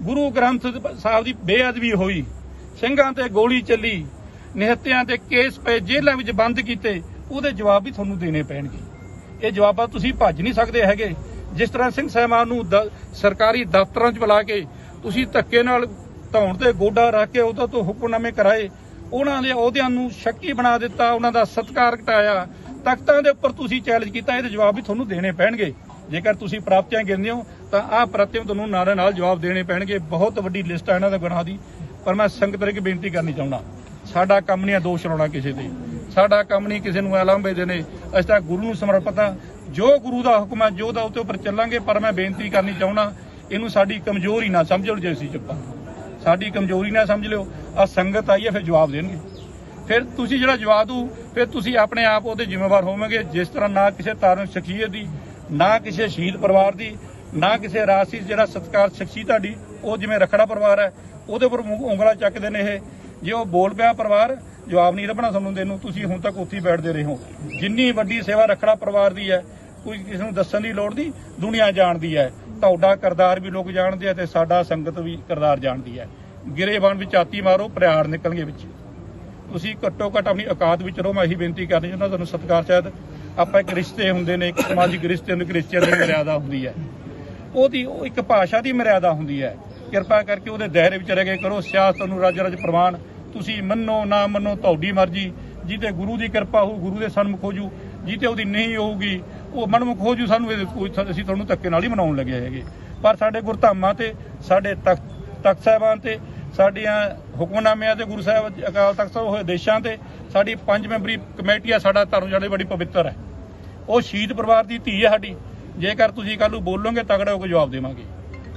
ਗੁਰੂ ਗ੍ਰੰਥ ਸਾਹਿਬ ਦੀ ਬੇਅਦਬੀ ਹੋਈ, ਸਿੰਘਾਂ ਤੇ ਗੋਲੀ ਚੱਲੀ, ਨਿਹੱਤਿਆਂ ਤੇ ਕੇਸ ਪਏ, ਜੇਲ੍ਹਾਂ ਵਿੱਚ ਬੰਦ ਕੀਤੇ ਉਹਦੇ ਜਵਾਬ ਵੀ ਤੁਹਾਨੂੰ ਦੇਣੇ ਪੈਣਗੇ। ਇਹ ਜਵਾਬਾਂ ਤੁਸੀਂ ਭੱਜ ਨਹੀਂ ਸਕਦੇ ਹੈਗੇ। ਜਿਸ ਤਰ੍ਹਾਂ ਸਿੰਘ ਸਾਹਿਬਾਨ ਨੂੰ ਸਰਕਾਰੀ ਦਫ਼ਤਰਾਂ 'ਚ ਬੁਲਾ ਕੇ ਤੁਸੀਂ ਧੱਕੇ ਨਾਲ ਧੌਣ ਤੇ ਗੋਡਾ ਰੱਖ ਕੇ ਉਹਦਾ ਤੋਂ ਹੁਕਮਨਾਮੇ ਕਰਾਏ, ਉਹਨਾਂ ਦੇ ਅਹੁਦਿਆਂ ਨੂੰ ਸ਼ੱਕੀ ਬਣਾ ਦਿੱਤਾ, ਉਹਨਾਂ ਦਾ ਸਤਕਾਰ ਘਟਾਇਆ, ਤਖਤਾਂ ਦੇ ਉੱਪਰ ਤੁਸੀਂ ਚੈਲੰਜ ਕੀਤਾ, ਇਹਦੇ ਜਵਾਬ ਵੀ ਤੁਹਾਨੂੰ ਦੇਣੇ ਪੈਣਗੇ। ਜੇਕਰ ਤੁਸੀਂ ਪ੍ਰਾਪਤੀਆਂ ਗਿਣਦੇ ਹੋ, ਤਾਂ ਆਹ ਪ੍ਰਾਪਤੀਆਂ ਤੁਹਾਨੂੰ ਨਾਲੇ ਨਾਲ ਜਵਾਬ ਦੇਣੇ ਪੈਣਗੇ। ਬਹੁਤ ਵੱਡੀ ਲਿਸਟ ਆ ਇਹਨਾਂ ਦੇ ਗੁਨਾਹ ਦੀ, ਪਰ ਮੈਂ ਸੰਗਤ ਅੱਗੇ ਬੇਨਤੀ ਕਰਨੀ ਚਾਹੁੰਦਾ। ਸਾਡਾ ਕੰਮ ਨਹੀਂ ਆ ਦੋਸ਼ ਲਾਉਣਾ ਕਿਸੇ ਤੇ। ਸਾਡਾ ਕੰਮ ਨਹੀਂ, ਕਿਸੇ ਨੂੰ ਐਲਾਂਬੇ ਦੇਣੇ ਅਸੀਂ ਤਾਂ ਗੁਰੂ ਨੂੰ ਸਮਰਪਿਤ ਹਾਂ। ਜੋ ਗੁਰੂ ਦਾ ਹੁਕਮ ਹੈ, ਜੋ ਦਾ ਉੱਤੇ ਉੱਪਰ ਚੱਲਾਂਗੇ, ਪਰ ਮੈਂ ਬੇਨਤੀ ਕਰਨੀ ਚਾਹੁੰਦਾ, ਇਹਨੂੰ ਸਾਡੀ ਕਮਜ਼ੋਰੀ ਨਾ ਸਮਝੋ ਜੇ ਅਸੀਂ ਚੁੱਪਾਂ। ਸਾਡੀ ਕਮਜ਼ੋਰੀ ਨਾ ਸਮਝ ਲਿਓ। ਆ ਸੰਗਤ ਆਈ ਹੈ, ਫਿਰ ਜਵਾਬ ਦੇਣਗੇ। ਫਿਰ ਤੁਸੀਂ ਜਿਹੜਾ ਜਵਾਬ ਦੂ ਫਿਰ ਤੁਸੀਂ ਆਪਣੇ ਆਪ ਉਹਦੇ ਜ਼ਿੰਮੇਵਾਰ ਹੋਵੋਗੇ। ਜਿਸ ਤਰ੍ਹਾਂ ਨਾ ਕਿਸੇ ਧਾਰਮਿਕ ਸ਼ਖਸੀਅਤ ਦੀ, ਨਾ ਕਿਸੇ ਸ਼ਹੀਦ ਪਰਿਵਾਰ ਦੀ, ਨਾ ਕਿਸੇ ਰਾਸੀ ਜਿਹੜਾ ਸਤਕਾਰ ਸ਼ਖਸੀ ਤੁਹਾਡੀ, ਉਹ ਜਿਵੇਂ ਰਖੜਾ ਪਰਿਵਾਰ ਹੈ, ਉਹਦੇ ਉੱਪਰ ਉਂਗਲਾ ਚੱਕਦੇ ਨੇ ਇਹ। ਜੇ ਉਹ ਬੋਲ ਪਿਆ ਪਰਿਵਾਰ, ਜਵਾਬ ਨਹੀਂ ਲੱਭਣਾ ਤੁਹਾਨੂੰ ਦੇਣ ਨੂੰ ਤੁਸੀਂ ਹੁਣ ਤੱਕ ਉੱਥੇ ਹੀ ਬੈਠਦੇ ਰਹੇ ਹੋ। ਜਿੰਨੀ ਵੱਡੀ ਸੇਵਾ ਰਖੜਾ ਪਰਿਵਾਰ ਦੀ ਹੈ, ਕੋਈ ਕਿਸੇ ਨੂੰ ਦੱਸਣ ਦੀ ਲੋੜ ਨਹੀਂ, ਦੁਨੀਆ ਜਾਣਦੀ ਹੈ। ਤੁਹਾਡਾ ਕਰਦਾਰ ਵੀ ਲੋਕ ਜਾਣਦੇ ਆ ਤੇ ਸਾਡਾ ਸੰਗਤ ਵੀ ਕਰਦਾਰ ਜਾਣਦੀ ਹੈ। ਗਿਰੇਬਾਨ ਵਿੱਚ ਆਤੀ ਮਾਰੋ ਪ੍ਰਿਆੜ ਨਿਕਲਣਗੇ ਵਿੱਚ। ਤੁਸੀਂ ਘੱਟੋ ਘੱਟ ਆਪਣੀ ਔਕਾਤ ਵਿੱਚ ਰਹੋ, ਮੈਂ ਇਹੀ ਬੇਨਤੀ ਕਰਨੀ ਚਾਹੁੰਦਾ ਤੁਹਾਨੂੰ ਸਤਿਕਾਰ ਸ਼ਾਇਦ। ਆਪਾਂ ਇੱਕ ਰਿਸ਼ਤੇ ਹੁੰਦੇ ਨੇ, ਇੱਕ ਸਮਾਜਿਕ ਰਿਸ਼ਤੇ ਨੂੰ ਕ੍ਰਿਸਚੀਅਨ ਦੀ ਮਰਿਆਦਾ ਹੁੰਦੀ ਹੈ। ਉਹਦੀ, ਉਹ ਇੱਕ ਭਾਸ਼ਾ ਦੀ ਮਰਿਆਦਾ ਹੁੰਦੀ ਹੈ। ਕਿਰਪਾ ਕਰਕੇ ਉਹਦੇ ਦਾਇਰੇ ਵਿੱਚ ਰਹਿ ਕੇ ਕਰੋ, ਸਿਆਸਤ ਨੂੰ ਰਾਜ ਰਾਜ ਪ੍ਰਵਾਨ ਤੁਸੀਂ ਮੰਨੋ, ਨਾ ਮੰਨੋ, ਤੁਹਾਡੀ ਮਰਜ਼ੀ। ਜਿਹਤੇ ਗੁਰੂ ਦੀ ਕਿਰਪਾ ਹੋਊ, ਗੁਰੂ ਦੇ ਸਨਮੁਖ ਹੋ ਜੂ। ਜਿਹਤੇ ਉਹਦੀ ਨਹੀਂ ਹੋਊਗੀ, ਉਹ ਮਨਮੁਖ ਹੋ ਜੂ। ਸਾਨੂੰ ਅਸੀਂ ਤੁਹਾਨੂੰ ਧੱਕੇ ਨਾਲ ਹੀ ਮਨਾਉਣ ਲੱਗੇ ਹੈਗੇ। ਪਰ ਸਾਡੇ ਗੁਰਧਾਮਾਂ ਤੇ, ਸਾਡੇ ਤਖਤ ਤਖਤ ਸਾਹਿਬਾਨ ਤੇ, ਸਾਡੀਆਂ ਹੁਕਮਨਾਮਿਆਂ ਤੇ, ਗੁਰੂ ਸਾਹਿਬ ਅਕਾਲ ਤਖਤ ਸਾਹਿਬ ਹੋਏ ਦੇਸ਼ਾਂ ਤੇ, ਸਾਡੀ ਪੰਜ ਮੈਂਬਰੀ ਕਮੇਟੀ ਆ ਸਾਡਾ ਧਰਮ ਜਿਹੜੇ ਬੜੀ ਪਵਿੱਤਰ ਹੈ। ਉਹ ਸ਼ਹੀਦ ਪਰਿਵਾਰ ਦੀ ਧੀ ਹੈ ਸਾਡੀ। ਜੇਕਰ ਤੁਸੀਂ ਕੱਲ ਨੂੰ ਬੋਲੋਗੇ, ਤਗੜਾ ਹੋ ਕੇ ਜਵਾਬ ਦੇਵਾਂਗੇ।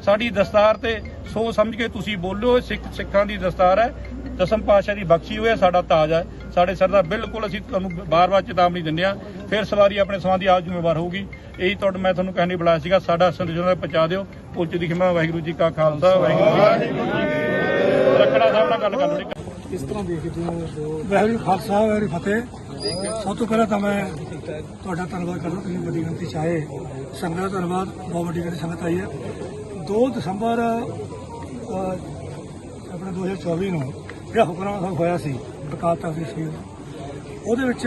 ਸਾਡੀ ਦਸਤਾਰ ਤੇ ਸੋਚ ਸਮਝ ਕੇ ਤੁਸੀਂ ਬੋਲੋ, ਸਿੱਖ, ਸਿੱਖਾਂ ਦੀ ਦਸਤਾਰ ਹੈ। ਦਸਮ ਪਾਤਸ਼ਾਹ ਦੀ ਬਖਸ਼ੀ ਹੋਇਆ ਸਾਡਾ ਤਾਜ ਹੈ। ਸਾਡੇ ਸਰ ਦਾ ਬਿਲਕੁਲ ਅਸੀਂ ਤੁਹਾਨੂੰ ਬਾਰ-ਬਾਰ ਚੇਤਾਵਨੀ ਦਿੰਦੇ ਆ ਫਿਰ ਸਵਾਰੀ ਆਪਣੇ ਸਮਾਂ ਦੀ ਆਪ ਜ਼ਿੰਮੇਵਾਰ ਹੋਊਗੀ। ਇਹੀ ਤੁਹਾਡਾ ਮੈਂ ਤੁਹਾਨੂੰ ਕਹਿਣੀ ਬੁਲਾਇਆ ਸੀਗਾ ਸਾਡਾ ਸੰਦੇਸ਼ ਪਹੁੰਚਾ ਦਿਓ। ਉੱਚ ਦੀ ਖਿਮਾ ਵਾਹਿਗੁਰੂ ਜੀ ਕਾ ਖਾਲਸਾ ਵਾਹਿਗੁਰੂ ਜੀ ਰੱਖੜਾ ਸਾਹਿਬ ਨਾਲ ਗੱਲ ਕਰ ਲਓ। ਤਰ੍ਹਾਂ ਦੇਖਦੇ ਹੋ ਵਾਹਿਗੁਰੂ ਖਾਲਸਾ ਵਾਹਿਗੁਰੂ ਫਤਿਹ। ਸਭ ਤੋਂ ਪਹਿਲਾਂ ਤਾਂ ਮੈਂ ਤੁਹਾਡਾ ਧੰਨਵਾਦ ਕਰਦਾ ਤੁਸੀਂ ਵੱਡੀ ਗਿਣਤੀ 'ਚ ਆਏ। ਸੰਗਤ ਦਾ ਧੰਨਵਾਦ ਬਹੁਤ ਵੱਡੀ ਗਿਣਤੀ ਸੰਗਤ ਆਈ ਹੈ। 2 ਦਸੰਬਰ ਅਹ, ਆਪਣੇ 2024 ਨੂੰ ਜਿਹੜਾ ਹੁਕਮਨਾਮਾ ਸਾਹਿਬ ਹੋਇਆ ਸੀ, ਬਕਾਲਤਾ ਸੀ ਦੀ। ਉਹਦੇ ਵਿੱਚ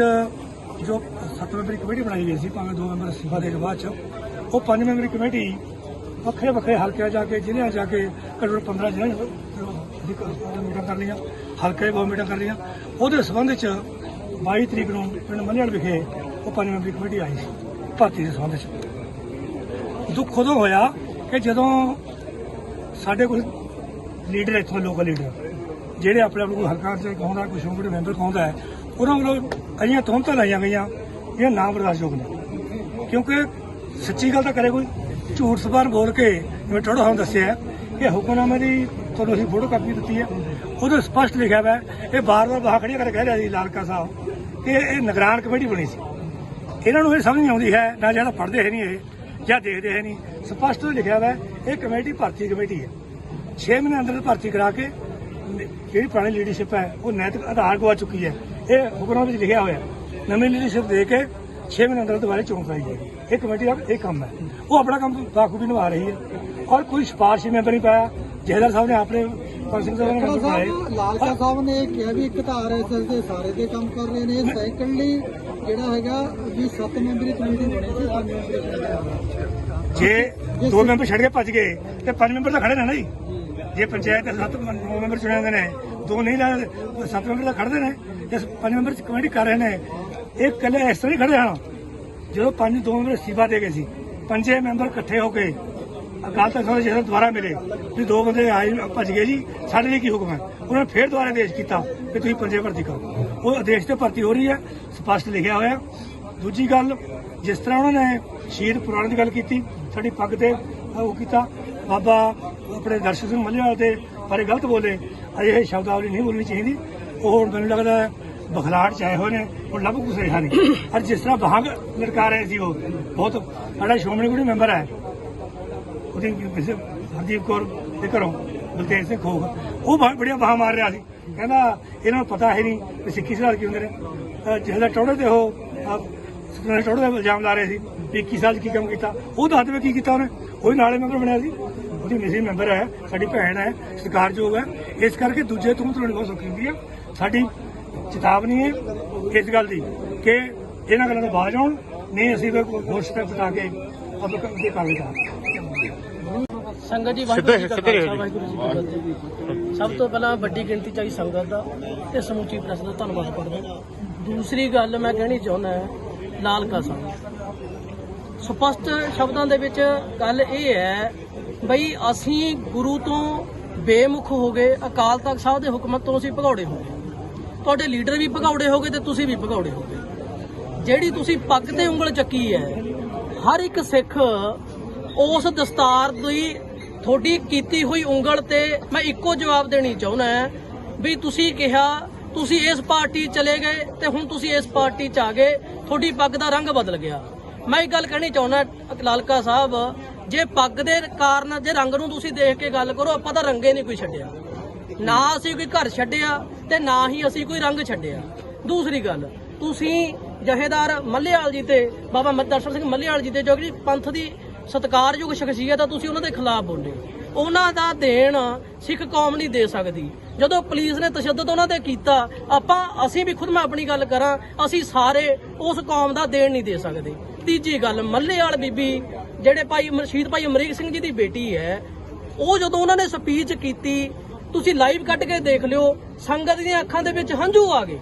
ਜੋ ਸੱਤ ਮੈਂਬਰੀ ਕਮੇਟੀ ਬਣਾਈ ਗਈ ਸੀ, ਭਾਵੇਂ ਦੋ ਮੈਂਬਰ ਅਸਤੀਫਾ ਦੇ ਕੇ ਬਾਅਦ ਚ, ਉਹ ਪੰਜ ਮੈਂਬਰੀ ਕਮੇਟੀ ਵੱਖਰੇ ਵੱਖਰੇ ਹਲਕਿਆਂ ਜਾ ਕੇ, ਜ਼ਿਲ੍ਹਿਆਂ ਜਾ ਕੇ ਘੱਟੋ ਘੱਟ 15 ਜ਼ਿਲ੍ਹਿਆਂ ਦੀ ਮੀਟਿੰਗ ਕਰ ਲਈਆਂ, ਹਲਕੇ ਬਹੁਤ ਮੀਟਿੰਗ ਕਰ ਲਈਆਂ। ਉਹਦੇ ਸੰਬੰਧ ਚ 22 ਤਰੀਕ ਨੂੰ ਪਿੰਡ ਮੱਲੜ ਵਿਖੇ ਉਹ ਪੰਜ ਮੈਂਬਰੀ ਕਮੇਟੀ ਆਈ ਸੀ, ਭਰਤੀ ਦੇ ਸੰਬੰਧ ਚ। ਦੁੱਖ ਉਦੋਂ ਹੋਇਆ ਕਿ ਜਦੋਂ ਸਾਡੇ ਕੋਈ ਲੀਡਰ ਇੱਥੋਂ ਲੋਕਲ ਲੀਡਰ ਜਿਹੜੇ ਆਪਣੇ ਆਪ ਨੂੰ ਕੋਈ ਹਲਕਾ ਚ ਕਹਾਉਂਦਾ, ਕੋਈ ਸ਼ੁਰੂ ਮੈਂਬਰ ਕਹਾਉਂਦਾ ਹੈ, ਉਹਨਾਂ ਵੱਲੋਂ ਅਜਿਹੀਆਂ ਤੋਹਮਤਾਂ ਲਾਈਆਂ ਗਈਆਂ ਇਹ ਨਾ ਬਰਦਾਸ਼ਤਯੋਗ ਨੇ ਕਿਉਂਕਿ ਸੱਚੀ ਗੱਲ ਤਾਂ ਕਰੇ ਕੋਈ ਝੂਠ ਸਬਾਰ ਬੋਲ ਕੇ, ਜਿਵੇਂ ਟੋੜਾ ਸਾਨੂੰ ਦੱਸਿਆ ਕਿ ਹੁਕਮਨਾਮੇ ਦੀ ਤੁਹਾਨੂੰ ਅਸੀਂ ਫੋਟੋ ਕਾਪੀ ਦਿੱਤੀ ਹੈ। ਉਹਦੇ ਸਪਸ਼ਟ ਲਿਖਿਆ ਹੋਇਆ ਇਹ ਬਾਰ-ਬਾਰ ਬਾਹਰ ਖੜੀਆਂ ਕਰਕੇ ਕਹਿ ਰਿਹਾ ਸੀ ਲਾਲਕਾ ਸਾਹਿਬ, ਕਿ ਇਹ ਨਿਗਰਾਨ ਕਮੇਟੀ ਬਣੀ ਸੀ। ਇਹਨਾਂ ਨੂੰ ਇਹ ਸਮਝ ਨਹੀਂ ਆਉਂਦੀ ਹੈ, ਨਾ ਜਿਹੜਾ ਪੜ੍ਹਦੇ ਹੈ ਨਹੀਂ ਇਹ, ਜਾਂ ਦੇਖਦੇ ਹੈ ਨਹੀਂ। ਸਪਸ਼ਟ ਲਿਖਿਆ ਹੋਇਆ ਇਹ ਕਮੇਟੀ ਭਰਤੀ ਕਮੇਟੀ ਹੈ। 6 ਮਹੀਨੇ ਅੰਦਰ ਭਰਤੀ ਕਰਾ ਕੇ ਜਿਹੜੀ ਪੁਰਾਣੀ ਲੀਡਰਸ਼ਿਪ ਹੈ ਉਹ ਨੈਤਿਕ ਆਧਾਰ ਗਵਾ ਚੁੱਕੀ ਹੈ। ਇਹ ਹੁਕਮਾਂ ਵਿੱਚ ਲਿਖਿਆ ਹੋਇਆ ਹੈ। ਨਵੀਂ ਲੀਡਰਸ਼ਿਪ ਦੇ ਕੇ 6 ਮਹੀਨੇ ਅੰਦਰ ਦੁਬਾਰਾ ਚੋਣ ਕਰਾਈ ਜਾਏਗੀ। ਇਹ ਕਮੇਟੀ ਦਾ ਇਹ ਕੰਮ ਹੈ। ਉਹ ਆਪਣਾ ਕੰਮ ਬਾਖੂਬੀ ਨਿਭਾ ਰਹੀ ਹੈ। ਔਰ ਕੋਈ ਸਿਫਾਰਸ਼ੀ ਮੈਂਬਰ ਨਹੀਂ ਪਾਇਆ। ਜਹਦਰ ਸਾਹਿਬ ਨੇ ਆਪਣੇ ਕੌਂਸਲ ਸਾਹਿਬ ਨੇ ਖੜਾ ਮੈਂਬਰ ਬਣਾਏ। ਸਾਹਿਬ ਨੇ ਕਿਹਾ ਵੀ ਇੱਕ ਧਾਰ ਐਸਐਸ ਦੇ ਸਾਰੇ ਦੇ ਕੰਮ ਕਰ ਰਹੇ ਨੇ। ਸੈਕੰਡਲੀ ਜਿਹੜਾ ਹੈਗਾ ਵੀ ਸੱਤ ਮੈਂਬਰੀ ਕਮੇਟੀ ਬਣੀ ਸੀ ਪੰਜ ਮੈਂਬਰੀ ਕਮੇਟੀ। ਜੇ ਦੋ ਮੈਂਬਰ ਛੱਡ ਕੇ ਭੱਜ ਗਏ ਤੇ ਪੰਜ ਮੈਂਬਰ ਤਾਂ ਖੜੇ ਨੇ ਨਾ ਜੇ ਪੰਚਾਇਤ ਦੇ ਸੱਤ ਮੈਂਬਰ ਚੁਣੇ ਜਾਂਦੇ ਨੇ, ਦੋ ਨਹੀਂ ਲੈਣੇ ਸੱਤ ਮੈਂਬਰ ਤਾਂ ਖੜਦੇ ਨੇ ਜੇ ਪੰਜ ਮੈਂਬਰ ਕਮੇਟੀ ਕਰ ਰਹੇ ਨੇ। ਇਹ ਇਕੱਲੇ ਇਸ ਤਰ੍ਹਾਂ ਹੀ ਖੜੇ ਹਨ, ਜਦੋਂ ਪੰਜ, ਦੋ ਮੈਂਬਰ ਅਸਤੀਫਾ ਦੇ ਗਏ ਸੀ, ਪੰਜੇ ਮੈਂਬਰ ਇਕੱਠੇ ਹੋ ਕੇ ਅਕਾਲ ਤਖਤ ਸਾਹਿਬ ਜਦੋਂ ਦੁਬਾਰਾ ਮਿਲੇ, ਵੀ ਦੋ ਬੰਦੇ ਆਏ, ਭੱਜ ਗਏ ਜੀ, ਸਾਡੇ ਲਈ ਕੀ ਹੁਕਮ ਹੈ? ਉਹਨਾਂ ਨੇ ਫੇਰ ਦੁਬਾਰਾ ਆਦੇਸ਼ ਕੀਤਾ ਕਿ ਤੁਸੀਂ ਪੰਜੇ ਭਰਤੀ ਕਰੋ। ਉਹ ਆਦੇਸ਼ ਤੇ ਭਰਤੀ ਹੋ ਰਹੀ ਹੈ, ਸਪਸ਼ਟ ਲਿਖਿਆ ਹੋਇਆ। ਦੂਜੀ ਗੱਲ, ਜਿਸ ਤਰ੍ਹਾਂ ਉਹਨਾਂ ਨੇ ਸ਼ਹੀਦ ਪੁਰਾਣੇ ਦੀ ਗੱਲ ਕੀਤੀ, ਸਾਡੀ ਪੱਗ ਤੇ ਉਹ ਕੀਤਾ ਬਾਬਾ ਆਪਣੇ ਦਰਸ਼ਨ ਸਿੰਘ ਮੱਲਿਆਲ ਤੇ ਬਾਰੇ ਗਲਤ ਬੋਲੇ। ਅਜੇ ਇਹ ਸ਼ਬਦਾਵਲੀ ਨਹੀਂ ਬੋਲਣੀ ਚਾਹੀਦੀ। ਉਹ ਹੁਣ ਮੈਨੂੰ ਲੱਗਦਾ ਹੈ ਬਖਲਾਟ ਚ ਆਏ ਹੋਏ ਨੇ ਉਹ ਲੱਭ ਕੁਛ ਰਿਹਾ ਨਹੀਂ। ਔਰ ਜਿਸ ਤਰ੍ਹਾਂ ਬਹਾਂਗ ਲੜਕਾ ਰਹੇ ਸੀ ਉਹ, ਬਹੁਤ ਸਾਡਾ ਸ਼੍ਰੋਮਣੀ ਗੁਰੂ ਮੈਂਬਰ ਹੈ। ਉਹਦੀ ਕਿਸੇ ਹਰਦੀਪ ਕੌਰ ਦੇ ਘਰੋਂ ਬਲਤੇਜ ਸਿੰਘ ਖੋਖ, ਉਹ ਬੜੀਆਂ ਬੜੀਆ ਮਾਰ ਰਿਹਾ ਸੀ। ਕਹਿੰਦਾ, ਇਹਨਾਂ ਨੂੰ ਪਤਾ ਹੈ ਨਹੀਂ ਕਿ ਸਿੱਖੀ ਸਾਲ ਕੀ ਹੁੰਦੇ ਨੇ। ਅਹ ਜਿਹੜਾ ਟੋੜੇ ਤੇ ਉਹ ਸਤਨਾਮ ਟੋੜੇ ਦਾ ਇਲਜ਼ਾਮ ਲਾ ਰਹੇ ਸੀ ਵੀ 21 ਸਾਲ 'ਚ ਕੀ ਕੰਮ ਕੀਤਾ। ਉਹ ਦੱਸ ਦੇਵੇ ਕੀ ਕੀਤਾ ਉਹਨੇ। ਉਹ ਹੀ ਨਾਲੇ ਮੈਂਬਰ ਬਣਿਆ ਸੀ? ਉਹਦੀ ਮਿਸੀ ਮੈਂਬਰ ਹੈ ਸਾਡੀ ਭੈਣ ਹੈ ਸਤਿਕਾਰਯੋਗ ਹੈ। ਇਸ ਕਰਕੇ ਦੂਜੇ ਤੋਂ ਤੁਰਣੀ ਬਹੁਤ ਸੌਖੀ ਹੁੰਦੀ ਹੈ। ਸਾਡੀ ਚੇਤਾਵਨੀ ਹੈ ਇਸ ਗੱਲ ਦੀ ਕਿ ਇਹਨਾਂ ਗੱਲਾਂ ਤੋਂ ਬਾਜ ਆਉਣ ਨਹੀਂ ਅਸੀਂ ਤਾਂ ਹੋਰ ਸਟੈਪ ਉਠਾ ਕੇ ਅਬ ਅੱਗੇ ਕਾਰਵਾਈ ਕਰਾਂਗੇ ਸੰਗਤ ਜੀ ਵਾਹਿਗੁਰੂ ਜੀ ਕਾ ਖਾਲਸਾ ਵਾਹਿਗੁਰੂ ਜੀ ਕੀ ਫਤਿਹ। ਸਭ ਤੋਂ ਪਹਿਲਾਂ ਵੱਡੀ ਗਿਣਤੀ ਚ ਆਈ ਸੰਗਤ ਦਾ ਤੇ ਸਮੁੱਚੀ ਪ੍ਰੈਸ ਦਾ ਧੰਨਵਾਦ ਕਰਦਾ ਦੂਸਰੀ ਗੱਲ ਮੈਂ ਕਹਿਣੀ ਚਾਹੁੰਦਾ ਹਾਂ ਲਾਲ ਕਾ ਸਾਹਿਬ ਸਪਸ਼ਟ ਸ਼ਬਦਾਂ ਦੇ ਵਿੱਚ ਗੱਲ ਇਹ ਹੈ ਬਈ ਅਸੀਂ ਗੁਰੂ ਤੋਂ ਬੇਮੁਖ ਹੋ ਗਏ, ਅਕਾਲ ਤਖਤ ਸਾਹਿਬ ਦੇ ਹੁਕਮ ਤੋਂ ਅਸੀਂ ਭਗੌੜੇ ਹੋ ਗਏ। ਤੁਹਾਡੇ ਲੀਡਰ ਵੀ ਭਗੌੜੇ ਹੋ ਗਏ ਤੇ ਤੁਸੀਂ ਵੀ ਭਗੌੜੇ ਹੋ ਗਏ। ਜਿਹੜੀ ਤੁਸੀਂ ਪੱਗ ਤੇ ਉਂਗਲ ਚੱਕੀ ਹੈ, ਹਰ ਇੱਕ ਸਿੱਖ ਉਸ ਦਸਤਾਰ ਦੀ ਤੁਹਾਡੀ ਕੀਤੀ ਹੋਈ ਉਂਗਲ ਤੇ ਮੈਂ ਇੱਕੋ ਜਵਾਬ ਦੇਣੀ ਚਾਹੁੰਦਾ ਵੀ ਤੁਸੀਂ ਕਿਹਾ, ਤੁਸੀਂ ਇਸ ਪਾਰਟੀ ਚਲੇ ਗਏ ਤੇ ਹੁਣ ਤੁਸੀਂ ਇਸ ਪਾਰਟੀ 'ਚ ਆ ਗਏ, ਤੁਹਾਡੀ ਪੱਗ ਦਾ ਰੰਗ ਬਦਲ ਗਿਆ। ਮੈਂ ਇੱਕ ਗੱਲ ਕਹਿਣੀ ਚਾਹੁੰਦਾ, ਲਾਲਕਾ ਸਾਹਿਬ, ਜੇ ਪੱਗ ਦੇ ਕਾਰਨ, ਜੇ ਰੰਗ ਨੂੰ ਤੁਸੀਂ ਦੇਖ ਕੇ ਗੱਲ ਕਰੋ, ਆਪਾਂ ਤਾਂ ਰੰਗੇ ਨਹੀਂ ਕੋਈ ਛੱਡਿਆ। ਨਾ ਅਸੀਂ ਕੋਈ ਘਰ ਛੱਡਿਆ ਤੇ ਨਾ ਹੀ ਅਸੀਂ ਕੋਈ ਰੰਗ ਛੱਡਿਆ। ਦੂਸਰੀ ਗੱਲ, ਤੁਸੀਂ ਜਹੇਦਾਰ ਮੱਲੇਵਾਲ ਜੀ ਤੇ, ਬਾਬਾ ਦਰਸ਼ਨ ਸਿੰਘ ਮੱਲੇਵਾਲ ਜੀ ਤੇ ਜੋ ਕਿ ਪੰਥ ਦੀ ਸਤਿਕਾਰਯੋਗ ਸ਼ਖਸੀਅਤ ਆ, ਤੁਸੀਂ ਉਹਨਾਂ ਦੇ ਖਿਲਾਫ ਬੋਲੇ ਉਹਨਾਂ ਦਾ ਦੇਣ ਸਿੱਖ ਕੌਮ ਨਹੀਂ ਦੇ ਸਕਦੀ। ਜਦੋਂ ਪੁਲਿਸ ਨੇ ਤਸ਼ੱਦਦ ਉਹਨਾਂ ਤੇ ਕੀਤਾ, ਆਪਾਂ, ਅਸੀਂ ਵੀ ਖੁਦ ਮੈਂ ਆਪਣੀ ਗੱਲ ਕਰਾਂ, ਅਸੀਂ ਸਾਰੇ ਉਸ ਕੌਮ ਦਾ ਦੇਣ ਨਹੀਂ ਦੇ ਸਕਦੇ। ਤੀਜੀ ਗੱਲ ਮੱਲੇਵਾਲ ਬੀਬੀ, ਜਿਹੜੇ ਭਾਈ ਮਰਸ਼ੀਦ ਭਾਈ ਅਮਰੀਕ ਸਿੰਘ ਜੀ ਦੀ ਬੇਟੀ ਹੈ, ਉਹ ਜਦੋਂ ਉਹਨਾਂ ਨੇ ਸਪੀਚ ਕੀਤੀ, ਤੁਸੀਂ ਲਾਈਵ ਕੱਢ ਕੇ ਦੇਖ ਲਿਓ, ਸੰਗਤ ਦੀਆਂ ਅੱਖਾਂ ਦੇ ਵਿੱਚ ਹੰਝੂ ਆ ਗਏ।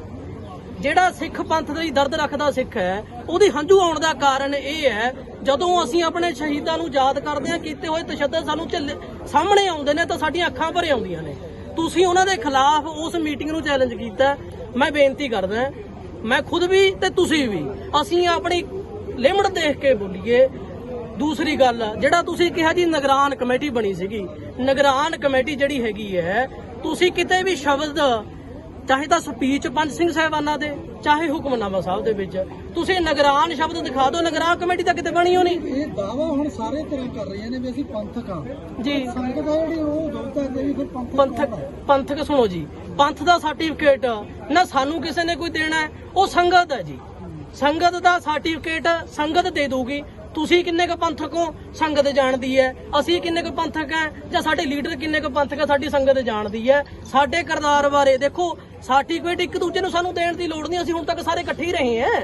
ਜਿਹੜਾ ਸਿੱਖ ਪੰਥ ਲਈ ਦਰਦ ਰੱਖਦਾ ਸਿੱਖ ਹੈ, ਉਹਦੀ ਹੰਝੂ ਆਉਣ ਦਾ ਕਾਰਨ ਇਹ ਹੈ, ਜਦੋਂ ਅਸੀਂ ਆਪਣੇ ਸ਼ਹੀਦਾਂ ਨੂੰ ਯਾਦ ਕਰਦੇ ਹਾਂ, ਕੀਤੇ ਹੋਏ ਤਸ਼ੱਦਦ ਸਾਨੂੰ ਝੱਲੇ- ਸਾਹਮਣੇ ਆਉਂਦੇ ਨੇ ਤਾਂ ਸਾਡੀਆਂ ਅੱਖਾਂ ਭਰੇ ਆਉਂਦੀਆਂ ਨੇ। ਤੁਸੀਂ ਉਹਨਾਂ ਦੇ ਖਿਲਾਫ ਉਸ ਮੀਟਿੰਗ ਨੂੰ ਚੈਲੰਜ ਕੀਤਾ, ਮੈਂ ਬੇਨਤੀ ਕਰਦਾ, ਮੈਂ ਖੁਦ ਵੀ ਤੇ ਤੁਸੀਂ ਵੀ, ਅਸੀਂ ਆਪਣੀ ਲਿਮਟ ਦੇਖ ਕੇ ਬੋਲੀਏ ਦੂਸਰੀ ਗੱਲ ਜਿਹੜਾ ਤੁਸੀਂ ਕਿਹਾ ਜੀ ਨਿਗਰਾਨ ਕਮੇਟੀ ਬਣੀ ਸੀਗੀ ਨਿਗਰਾਨ ਕਮੇਟੀ ਜਿਹੜੀ ਹੈਗੀ ਹੈ ਤੁਸੀਂ ਕਿਤੇ ਵੀ ਸ਼ਬਦ ਚਾਹੇ ਤਾਂ ਸਪੀਚ ਪੰਜ ਸਿੰਘ ਸਾਹਿਬਾਨਾਂ ਦੇ ਚਾਹੇ ਹੁਕਮਨਾਮਾ ਸਾਹਿਬ ਦੇ ਵਿੱਚ ਤੁਸੀਂ ਨਿਗਰਾਨ ਸ਼ਬਦ ਦਿਖਾ ਦਿਓ ਨਿਗਰਾਨ ਕਮੇਟੀ ਤਾਂ ਕਿਤੇ ਬਣੀ ਹੋਣੀ। ਇਹ ਦਾਵਾ ਹੁਣ ਸਾਰੇ ਤਰ੍ਹਾਂ ਕਰ ਰਹੀਆਂ ਨੇ ਵੀ ਅਸੀਂ ਪੰਥਕ ਆ ਜੀ। ਸੰਗਤ ਆ ਜਿਹੜੀ ਉਹ ਹੈ ਵੀ ਫਿਰ ਪੰਥਕ ਪੰਥਕ ਸੁਣੋ ਜੀ ਪੰਥ ਦਾ ਸਰਟੀਫਿਕੇਟ ਨਾ ਸਾਨੂੰ ਕਿਸੇ ਨੇ ਕੋਈ ਦੇਣਾ ਹੈ, ਉਹ ਸੰਗਤ ਹੈ ਜੀ। ਸੰਗਤ ਦਾ ਸਰਟੀਫਿਕੇਟ ਸੰਗਤ ਦੇ ਦਊਗੀ। ਤੁਸੀਂ ਕਿੰਨੇ ਕੁ ਪੰਥਕ ਹੋ, ਸੰਗਤ ਜਾਣਦੀ ਹੈ। ਅਸੀਂ ਕਿੰਨੇ ਕੁ ਪੰਥਕ ਹੈ ਜਾਂ ਸਾਡੇ ਲੀਡਰ ਕਿੰਨੇ ਕੁ ਪੰਥਕ ਹੈ ਸਾਡੀ ਸੰਗਤ ਜਾਣਦੀ ਹੈ। ਸਾਡੇ ਕਰਤਾਰ ਬਾਰੇ ਦੇਖੋ ਸਰਟੀਫਿਕੇਟ ਇੱਕ ਦੂਜੇ ਨੂੰ ਸਾਨੂੰ ਦੇਣ ਦੀ ਲੋੜ ਨਹੀਂ, ਅਸੀਂ ਹੁਣ ਤੱਕ ਸਾਰੇ ਇਕੱਠੇ ਹੀ ਰਹੇ ਹਾਂ।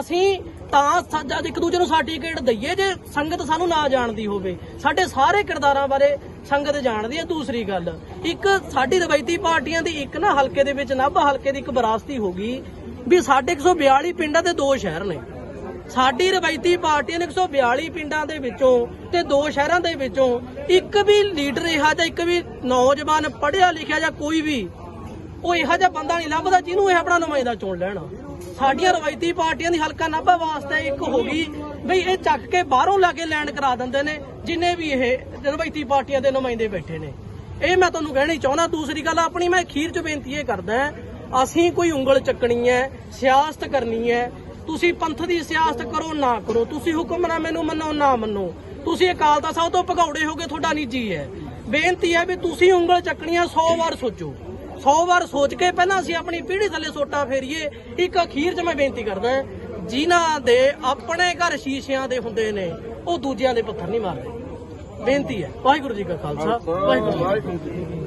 ਅਸੀਂ ਤਾਂ ਜਦ ਇੱਕ ਦੂਜੇ ਨੂੰ ਸਰਟੀਫਿਕੇਟ ਦਈਏ ਜੇ ਸੰਗਤ ਸਾਨੂੰ ਨਾ ਜਾਣਦੀ ਹੋਵੇ। ਸਾਡੇ ਸਾਰੇ ਕਿਰਦਾਰਾਂ ਬਾਰੇ ਸੰਗਤ ਜਾਣਦੀ ਹੈ, ਦੂਸਰੀ ਗੱਲ। ਇੱਕ ਸਾਡੀ ਰਵਾਇਤੀ ਪਾਰਟੀਆਂ ਦੀ ਇੱਕ ਨਾ ਹਲਕੇ ਦੇ ਵਿੱਚ, ਨਾਭਾ ਹਲਕੇ ਦੀ ਇੱਕ ਵਿਰਾਸਤੀ ਹੋ ਗਈ। ਵੀ ਸਾਡੇ 142 ਪਿੰਡਾਂ ਦੇ ਦੋ ਸ਼ਹਿਰ ਨੇ। ਸਾਡੀ ਰਵਾਇਤੀ ਪਾਰਟੀਆਂ ਨੇ 142 ਪਿੰਡਾਂ ਦੇ ਵਿੱਚੋਂ ਤੇ ਦੋ ਸ਼ਹਿਰਾਂ ਦੇ ਵਿੱਚੋਂ ਇੱਕ ਵੀ ਲੀਡਰ ਇਹੋ ਜਿਹਾ, ਇੱਕ ਵੀ ਨੌਜਵਾਨ ਪੜ੍ਹਿਆ ਲਿਖਿਆ ਜਾਂ ਕੋਈ ਵੀ, ਉਹ ਇਹੋ ਜਿਹਾ ਬੰਦਾ ਨਹੀਂ ਲੱਭਦਾ ਜਿਹਨੂੰ ਇਹ ਆਪਣਾ ਨੁਮਾਇੰਦਾ ਚੁਣ ਲੈਣ। ਸਾਡੀਆਂ ਰਵਾਇਤੀ ਪਾਰਟੀਆਂ ਦੀ ਹਲਕਾ ਨਾਭਾ ਵਾਸਤੇ ਇੱਕ ਹੋ ਗਈ ਬਈ ਇਹ ਚੱਕ ਕੇ ਬਾਹਰੋਂ ਲਾ ਕੇ ਲੈਂਡ ਕਰਾ ਦਿੰਦੇ ਨੇ, ਜਿੰਨੇ ਵੀ ਇਹ ਰਵਾਇਤੀ ਪਾਰਟੀਆਂ ਦੇ ਨੁਮਾਇੰਦੇ ਬੈਠੇ ਨੇ। ਇਹ ਮੈਂ ਤੁਹਾਨੂੰ ਕਹਿਣੀ ਚਾਹੁੰਦਾ, ਦੂਸਰੀ ਗੱਲ ਆਪਣੀ ਮੈਂ ਅਖੀਰ 'ਚ ਬੇਨਤੀ ਇਹ ਕਰਦਾ ਅਸੀਂ ਕੋਈ ਉਂਗਲ ਚੱਕਣੀ ਹੈ, ਸਿਆਸਤ ਕਰਨੀ ਹੈ, ਤੁਸੀਂ ਪੰਥ ਦੀ ਸਿਆਸਤ ਕਰੋ, ਨਾ ਕਰੋ। ਤੁਸੀਂ ਹੁਕਮਨਾਮੇ ਨੂੰ ਮੰਨੋ ਨਾ ਮੰਨੋ। ਤੁਸੀਂ ਅਕਾਲ ਤਖਤ ਸਾਹਿਬ ਤੋਂ ਭਗੌੜੇ ਹੋਗੇ ਤੁਹਾਡਾ ਨਿੱਜੀ ਹੈ। ਬੇਨਤੀ ਹੈ ਵੀ ਤੁਸੀਂ ਉਂਗਲ ਚੱਕਣੀਆਂ 100 ਵਾਰ ਸੋਚੋ। 100 ਵਾਰ ਸੋਚ ਕੇ ਪਹਿਲਾਂ ਅਸੀਂ ਆਪਣੀ ਪੀੜ੍ਹੀ ਥੱਲੇ ਸੋਟਾ ਫੇਰੀਏ। ਇੱਕ ਅਖੀਰ 'ਚ ਮੈਂ ਬੇਨਤੀ ਕਰਦਾ ਜਿਨ੍ਹਾਂ ਦੇ ਆਪਣੇ ਘਰ ਸ਼ੀਸ਼ਿਆਂ ਦੇ ਹੁੰਦੇ ਨੇ, ਉਹ ਦੂਜਿਆਂ ਦੇ ਪੱਥਰ ਨਹੀਂ ਮਾਰਦੇ। ਬੇਨਤੀ ਹੈ। ਵਾਹਿਗੁਰੂ ਜੀ ਕਾ ਖਾਲਸਾ, ਵਾਹਿਗੁਰੂ ਜੀ